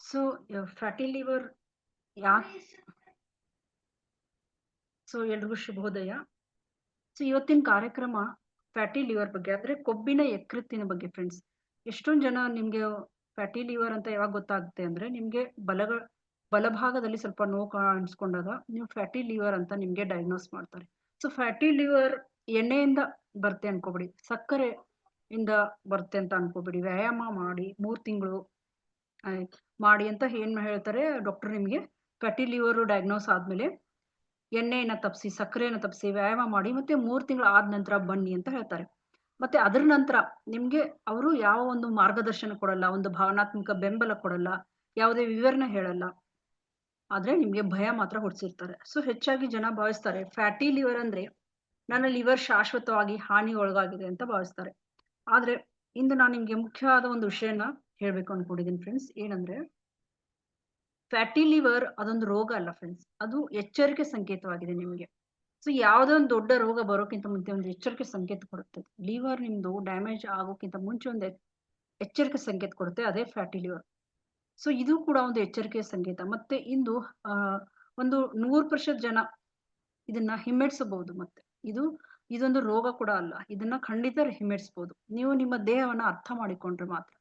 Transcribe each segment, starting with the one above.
So fatty liver ಯಾಕೆ so ಎಲ್ರಿಗೂ ಶುಭೋದಯ ಸೊ ಇವತ್ತಿನ ಕಾರ್ಯಕ್ರಮ ಫ್ಯಾಟಿ ಲಿವರ್ ಬಗ್ಗೆ, ಅಂದ್ರೆ ಕೊಬ್ಬಿನ ಯಕೃತ್ತಿನ ಬಗ್ಗೆ ಫ್ರೆಂಡ್ಸ್ ಎಷ್ಟೊಂದು ಜನ ನಿಮ್ಗೆ ಫ್ಯಾಟಿ ಲಿವರ್ ಅಂತ ಯಾವಾಗ ಗೊತ್ತಾಗುತ್ತೆ ಅಂದ್ರೆ ನಿಮ್ಗೆ ಬಲಗಳ ಬಲಭಾಗದಲ್ಲಿ ಸ್ವಲ್ಪ ನೋವು ಕಾಣಿಸ್ಕೊಂಡಾಗ ನೀವು ಫ್ಯಾಟಿ ಲಿವರ್ ಅಂತ ನಿಮ್ಗೆ ಡಯಾಗ್ನೋಸ್ ಮಾಡ್ತಾರೆ. ಸೊ ಫ್ಯಾಟಿ ಲಿವರ್ ಎಣ್ಣೆಯಿಂದ ಬರುತ್ತೆ ಅನ್ಕೋಬಿಡಿ ಸಕ್ಕರೆ ಇಂದ ಬರುತ್ತೆ ಅಂತ ಅನ್ಕೋಬಿಡಿ, ವ್ಯಾಯಾಮ ಮಾಡಿ ಮೂರ್ ತಿಂಗಳು ಮಾಡಿ ಅಂತ ಏನ್ ಹೇಳ್ತಾರೆ ಡಾಕ್ಟರ್ ನಿಮ್ಗೆ ಫ್ಯಾಟಿ ಲಿವರ್ ಡಯಾಗ್ನೋಸ್ ಆದ್ಮೇಲೆ ಎಣ್ಣೆಯನ್ನ ತಪ್ಸಿ, ಸಕ್ಕರೆಯನ್ನ ತಪ್ಸಿ, ವ್ಯಾಯಾಮ ಮಾಡಿ ಮತ್ತೆ ಮೂರು ತಿಂಗಳು ಆದ ನಂತರ ಬನ್ನಿ ಅಂತ ಹೇಳ್ತಾರೆ. ಮತ್ತೆ ಅದ್ರ ನಂತರ ನಿಮ್ಗೆ ಅವರು ಯಾವ ಒಂದು ಮಾರ್ಗದರ್ಶನ ಕೊಡಲ್ಲ, ಒಂದು ಭಾವನಾತ್ಮಕ ಬೆಂಬಲ ಕೊಡಲ್ಲ, ಯಾವುದೇ ವಿವರಣೆ ಹೇಳಲ್ಲ. ಆದ್ರೆ ನಿಮ್ಗೆ ಭಯ ಮಾತ್ರ ಹೊಡ್ಸಿರ್ತಾರೆ ಸೊ ಹೆಚ್ಚಾಗಿ ಜನ ಭಾವಿಸ್ತಾರೆ ಫ್ಯಾಟಿ ಲಿವರ್ ಅಂದ್ರೆ ನನ್ನ ಲಿವರ್ ಶಾಶ್ವತವಾಗಿ ಹಾನಿ ಒಳಗಾಗಿದೆ ಅಂತ ಭಾವಿಸ್ತಾರೆ. ಆದ್ರೆ ಇಂದು ನಾನು ನಿಮ್ಗೆ ಮುಖ್ಯವಾದ ಒಂದು ವಿಷಯನ ಹೇಳ್ಬೇಕು ಅನ್ಕೊಂಡಿದ್ದೀನಿ ಫ್ರೆಂಡ್ಸ್ ಏನಂದ್ರೆ ಫ್ಯಾಟಿ ಲಿವರ್ ಅದೊಂದು ರೋಗ ಅಲ್ಲ ಫ್ರೆಂಡ್ಸ್ ಅದು ಎಚ್ಚರಿಕೆ ಸಂಕೇತವಾಗಿದೆ ನಿಮಗೆ. ಸೊ ಯಾವುದೋ ಒಂದು ದೊಡ್ಡ ರೋಗ ಬರೋಕ್ಕಿಂತ ಮುಂಚೆ ಒಂದು ಎಚ್ಚರಿಕೆ ಸಂಕೇತ ಕೊಡುತ್ತೆ. ಲಿವರ್ ನಿಮ್ದು ಡ್ಯಾಮೇಜ್ ಆಗೋಕ್ಕಿಂತ ಮುಂಚೆ ಒಂದು ಎಚ್ಚರಿಕೆ ಸಂಕೇತ ಕೊಡುತ್ತೆ, ಅದೇ ಫ್ಯಾಟಿ ಲಿವರ್ ಸೊ ಇದು ಕೂಡ ಒಂದು ಎಚ್ಚರಿಕೆಯ ಸಂಕೇತ. ಮತ್ತೆ ಇಂದು ಒಂದು ನೂರು ಪ್ರತಿಶತ ಜನ ಇದನ್ನ ಹಿಮ್ಮೆಡ್ಸಬಹುದು ಮತ್ತೆ. ಇದು, ಇದೊಂದು ರೋಗ ಕೂಡ ಅಲ್ಲ. ಇದನ್ನ ಖಂಡಿತ ಹಿಮ್ಮೆಡ್ಸ್ಬೋದು ನೀವು ನಿಮ್ಮ ದೇಹವನ್ನ ಅರ್ಥ ಮಾಡಿಕೊಂಡ್ರೆ ಮಾತ್ರ.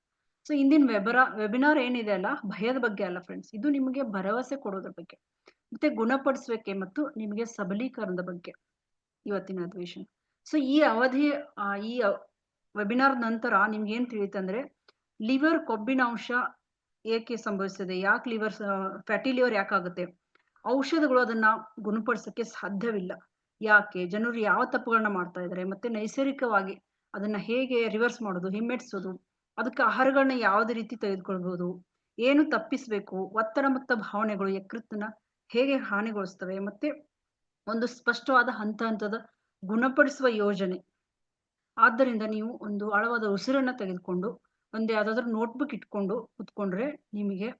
ಸೊ ಇಂದಿನ ವೆಬರ ವೆಬಿನಾರ್ ಏನಿದೆ ಅಲ್ಲ, ಭಯದ ಬಗ್ಗೆ ಅಲ್ಲ ಫ್ರೆಂಡ್ಸ್ ಇದು ನಿಮಗೆ ಭರವಸೆ ಕೊಡೋದ್ರ ಬಗ್ಗೆ. ಮತ್ತೆ ಗುಣಪಡಿಸ್ಬೇಕೆ ಮತ್ತು ನಿಮಗೆ ಸಬಲೀಕರಣದ ಬಗ್ಗೆ ಇವತ್ತಿನ ಅಧಿವೇಶನ ಸೊ ಈ ಅವಧಿ ಈ ವೆಬಿನಾರ್ ನಂತರ ನಿಮ್ಗೆ ಏನ್ ತಿಳಿತಂದ್ರೆ ಲಿವರ್ ಕೊಬ್ಬಿನಾಂಶ ಏಕೆ ಸಂಭವಿಸ್ತದೆ? ಯಾಕೆ ಲಿವರ್ ಫ್ಯಾಟಿ ಲಿವರ್ ಯಾಕಾಗುತ್ತೆ? ಔಷಧಗಳು ಅದನ್ನ ಗುಣಪಡಿಸಕ್ಕೆ ಸಾಧ್ಯವಿಲ್ಲ. ಯಾಕೆ? ಜನರು ಯಾವ ತಪ್ಪುಗಳನ್ನ ಮಾಡ್ತಾ ಇದ್ದಾರೆ ಮತ್ತೆ ನೈಸರ್ಗಿಕವಾಗಿ ಅದನ್ನ ಹೇಗೆ ರಿವರ್ಸ್ ಮಾಡೋದು ಹಿಮ್ಮೆಟ್ಸೋದು ಅದಕ್ಕೆ ಆಹಾರಗಳನ್ನ ಯಾವುದೇ ರೀತಿ ತೆಗೆದುಕೊಳ್ಬಹುದು? ಏನು ತಪ್ಪಿಸ್ಬೇಕು? ಒತ್ತಡ ಮತ್ತು ಭಾವನೆಗಳು ಯಕೃತ್ತನ್ನ ಹೇಗೆ ಹಾನಿಗೊಳಿಸ್ತವೆ? ಮತ್ತೆ ಒಂದು ಸ್ಪಷ್ಟವಾದ ಹಂತ ಹಂತದ ಗುಣಪಡಿಸುವ ಯೋಜನೆ. ಆದ್ದರಿಂದ ನೀವು ಒಂದು ಆಳವಾದ ಉಸಿರನ್ನ ತೆಗೆದುಕೊಂಡು, ಒಂದು ಯಾವ್ದಾದ್ರು ನೋಟ್ಬುಕ್ ಇಟ್ಕೊಂಡು ಕುತ್ಕೊಂಡ್ರೆ ನಿಮಗೆ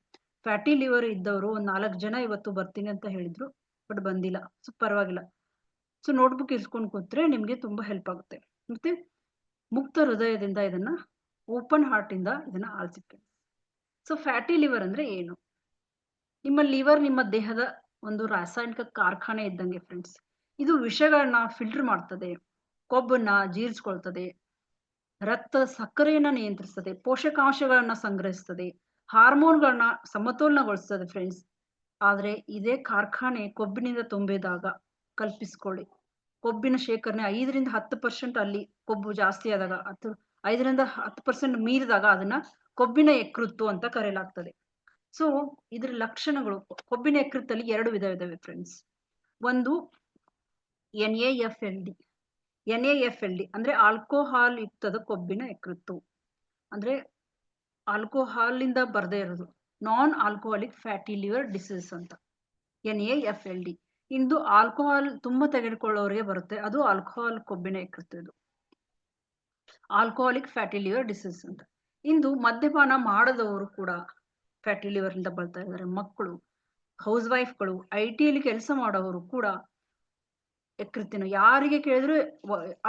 ಫ್ಯಾಟಿ ಲಿವರ್ ಇದ್ದವರು ಒಂದ್ ನಾಲ್ಕು ಜನ ಇವತ್ತು ಬರ್ತೀನಿ ಅಂತ ಹೇಳಿದ್ರು, ಬಟ್ ಬಂದಿಲ್ಲ. ಸೊ, ಪರವಾಗಿಲ್ಲ. ಸೊ ನೋಟ್ಬುಕ್ ಇಸ್ಕೊಂಡು ಕೂತ್ರೆ ನಿಮ್ಗೆ ತುಂಬಾ ಹೆಲ್ಪ್ ಆಗುತ್ತೆ. ಮತ್ತೆ ಮುಕ್ತ ಹೃದಯದಿಂದ ಇದನ್ನ ಓಪನ್ ಹಾರ್ಟ್ ಇಂದ ಇದನ್ನ ಆಲಿಸಿಕೆ ಸೊ ಫ್ಯಾಟಿ ಲಿವರ್ ಅಂದ್ರೆ ಏನು? ನಿಮ್ಮ ಲಿವರ್ ನಿಮ್ಮ ದೇಹದ ಒಂದು ರಾಸಾಯನಿಕ ಕಾರ್ಖಾನೆ ಇದ್ದಂಗೆ ಫ್ರೆಂಡ್ಸ್ ಇದು ವಿಷಗಳನ್ನ ಫಿಲ್ಟರ್ ಮಾಡ್ತದೆ. ಕೊಬ್ಬನ್ನ ಜೀರ್ಸ್ಕೊಳ್ತದೆ. ರಕ್ತ ಸಕ್ಕರೆಯನ್ನ ನಿಯಂತ್ರಿಸ್ತದೆ. ಪೋಷಕಾಂಶಗಳನ್ನ ಸಂಗ್ರಹಿಸ್ತದೆ. ಹಾರ್ಮೋನ್ಗಳನ್ನ ಸಮತೋಲನಗೊಳಿಸ್ತದೆ ಫ್ರೆಂಡ್ಸ್ ಆದ್ರೆ ಇದೇ ಕಾರ್ಖಾನೆ ಕೊಬ್ಬಿನಿಂದ ತುಂಬಿದಾಗ ಕಲ್ಪಿಸ್ಕೊಳ್ಳಿ. ಕೊಬ್ಬಿನ ಶೇಖರಣೆ ಐದರಿಂದ ಹತ್ತು ಪರ್ಸೆಂಟ್ ಅಲ್ಲಿ ಕೊಬ್ಬು ಜಾಸ್ತಿ ಆದಾಗ ಹತ್ತು ಐದರಿಂದ ಹತ್ತು ಪರ್ಸೆಂಟ್ ಮೀರಿದಾಗ ಅದನ್ನ ಕೊಬ್ಬಿನ ಯಕೃತ್ತು ಅಂತ ಕರೆಯಲಾಗ್ತದೆ. ಸೊ ಇದ್ರ ಲಕ್ಷಣಗಳು, ಕೊಬ್ಬಿನ ಯಕೃತ್ತಲ್ಲಿ ಎರಡು ವಿಧ ಇದಾವೆ ಫ್ರೆಂಡ್ಸ್ ಒಂದು N A F L D N A F L D ಅಂದ್ರೆ ಆಲ್ಕೋಹಾಲ್ ಯುಕ್ತದ ಕೊಬ್ಬಿನ ಯಕೃತ್ತು. ಅಂದ್ರೆ ಆಲ್ಕೋಹಾಲ್ ಇಂದ ಬರ್ದೇ ಇರೋದು. Non alcoholic fatty liver disease ಅಂತ. N A F L D into alcohol ತುಂಬಾ ತೆಗೆದುಕೊಳ್ಳೋರಿಗೆ ಬರುತ್ತೆ. ಅದು ಆಲ್ಕೋಹಾಲ್ ಕೊಬ್ಬಿನ ಯಕೃತ್ತು ಇದು. ಆಲ್ಕೋಹಾಲಿಕ್ ಫ್ಯಾಟಿ ಲಿವರ್ ಡಿಸೀಸ್ ಅಂತ. ಇಂದು ಮದ್ಯಪಾನ ಮಾಡದವರು ಕೂಡ ಫ್ಯಾಟಿ ಲಿವರ್ ಇಂದ ಬರ್ತಾ ಇದ್ದಾರೆ. ಮಕ್ಕಳು ಹೌಸ್ ವೈಫ್ಗಳು ಐ ಟಿಯಲ್ಲಿ ಕೆಲಸ ಮಾಡೋವರು ಕೂಡ ಯಕೃತ್ತಿನ. ಯಾರಿಗೆ ಕೇಳಿದ್ರು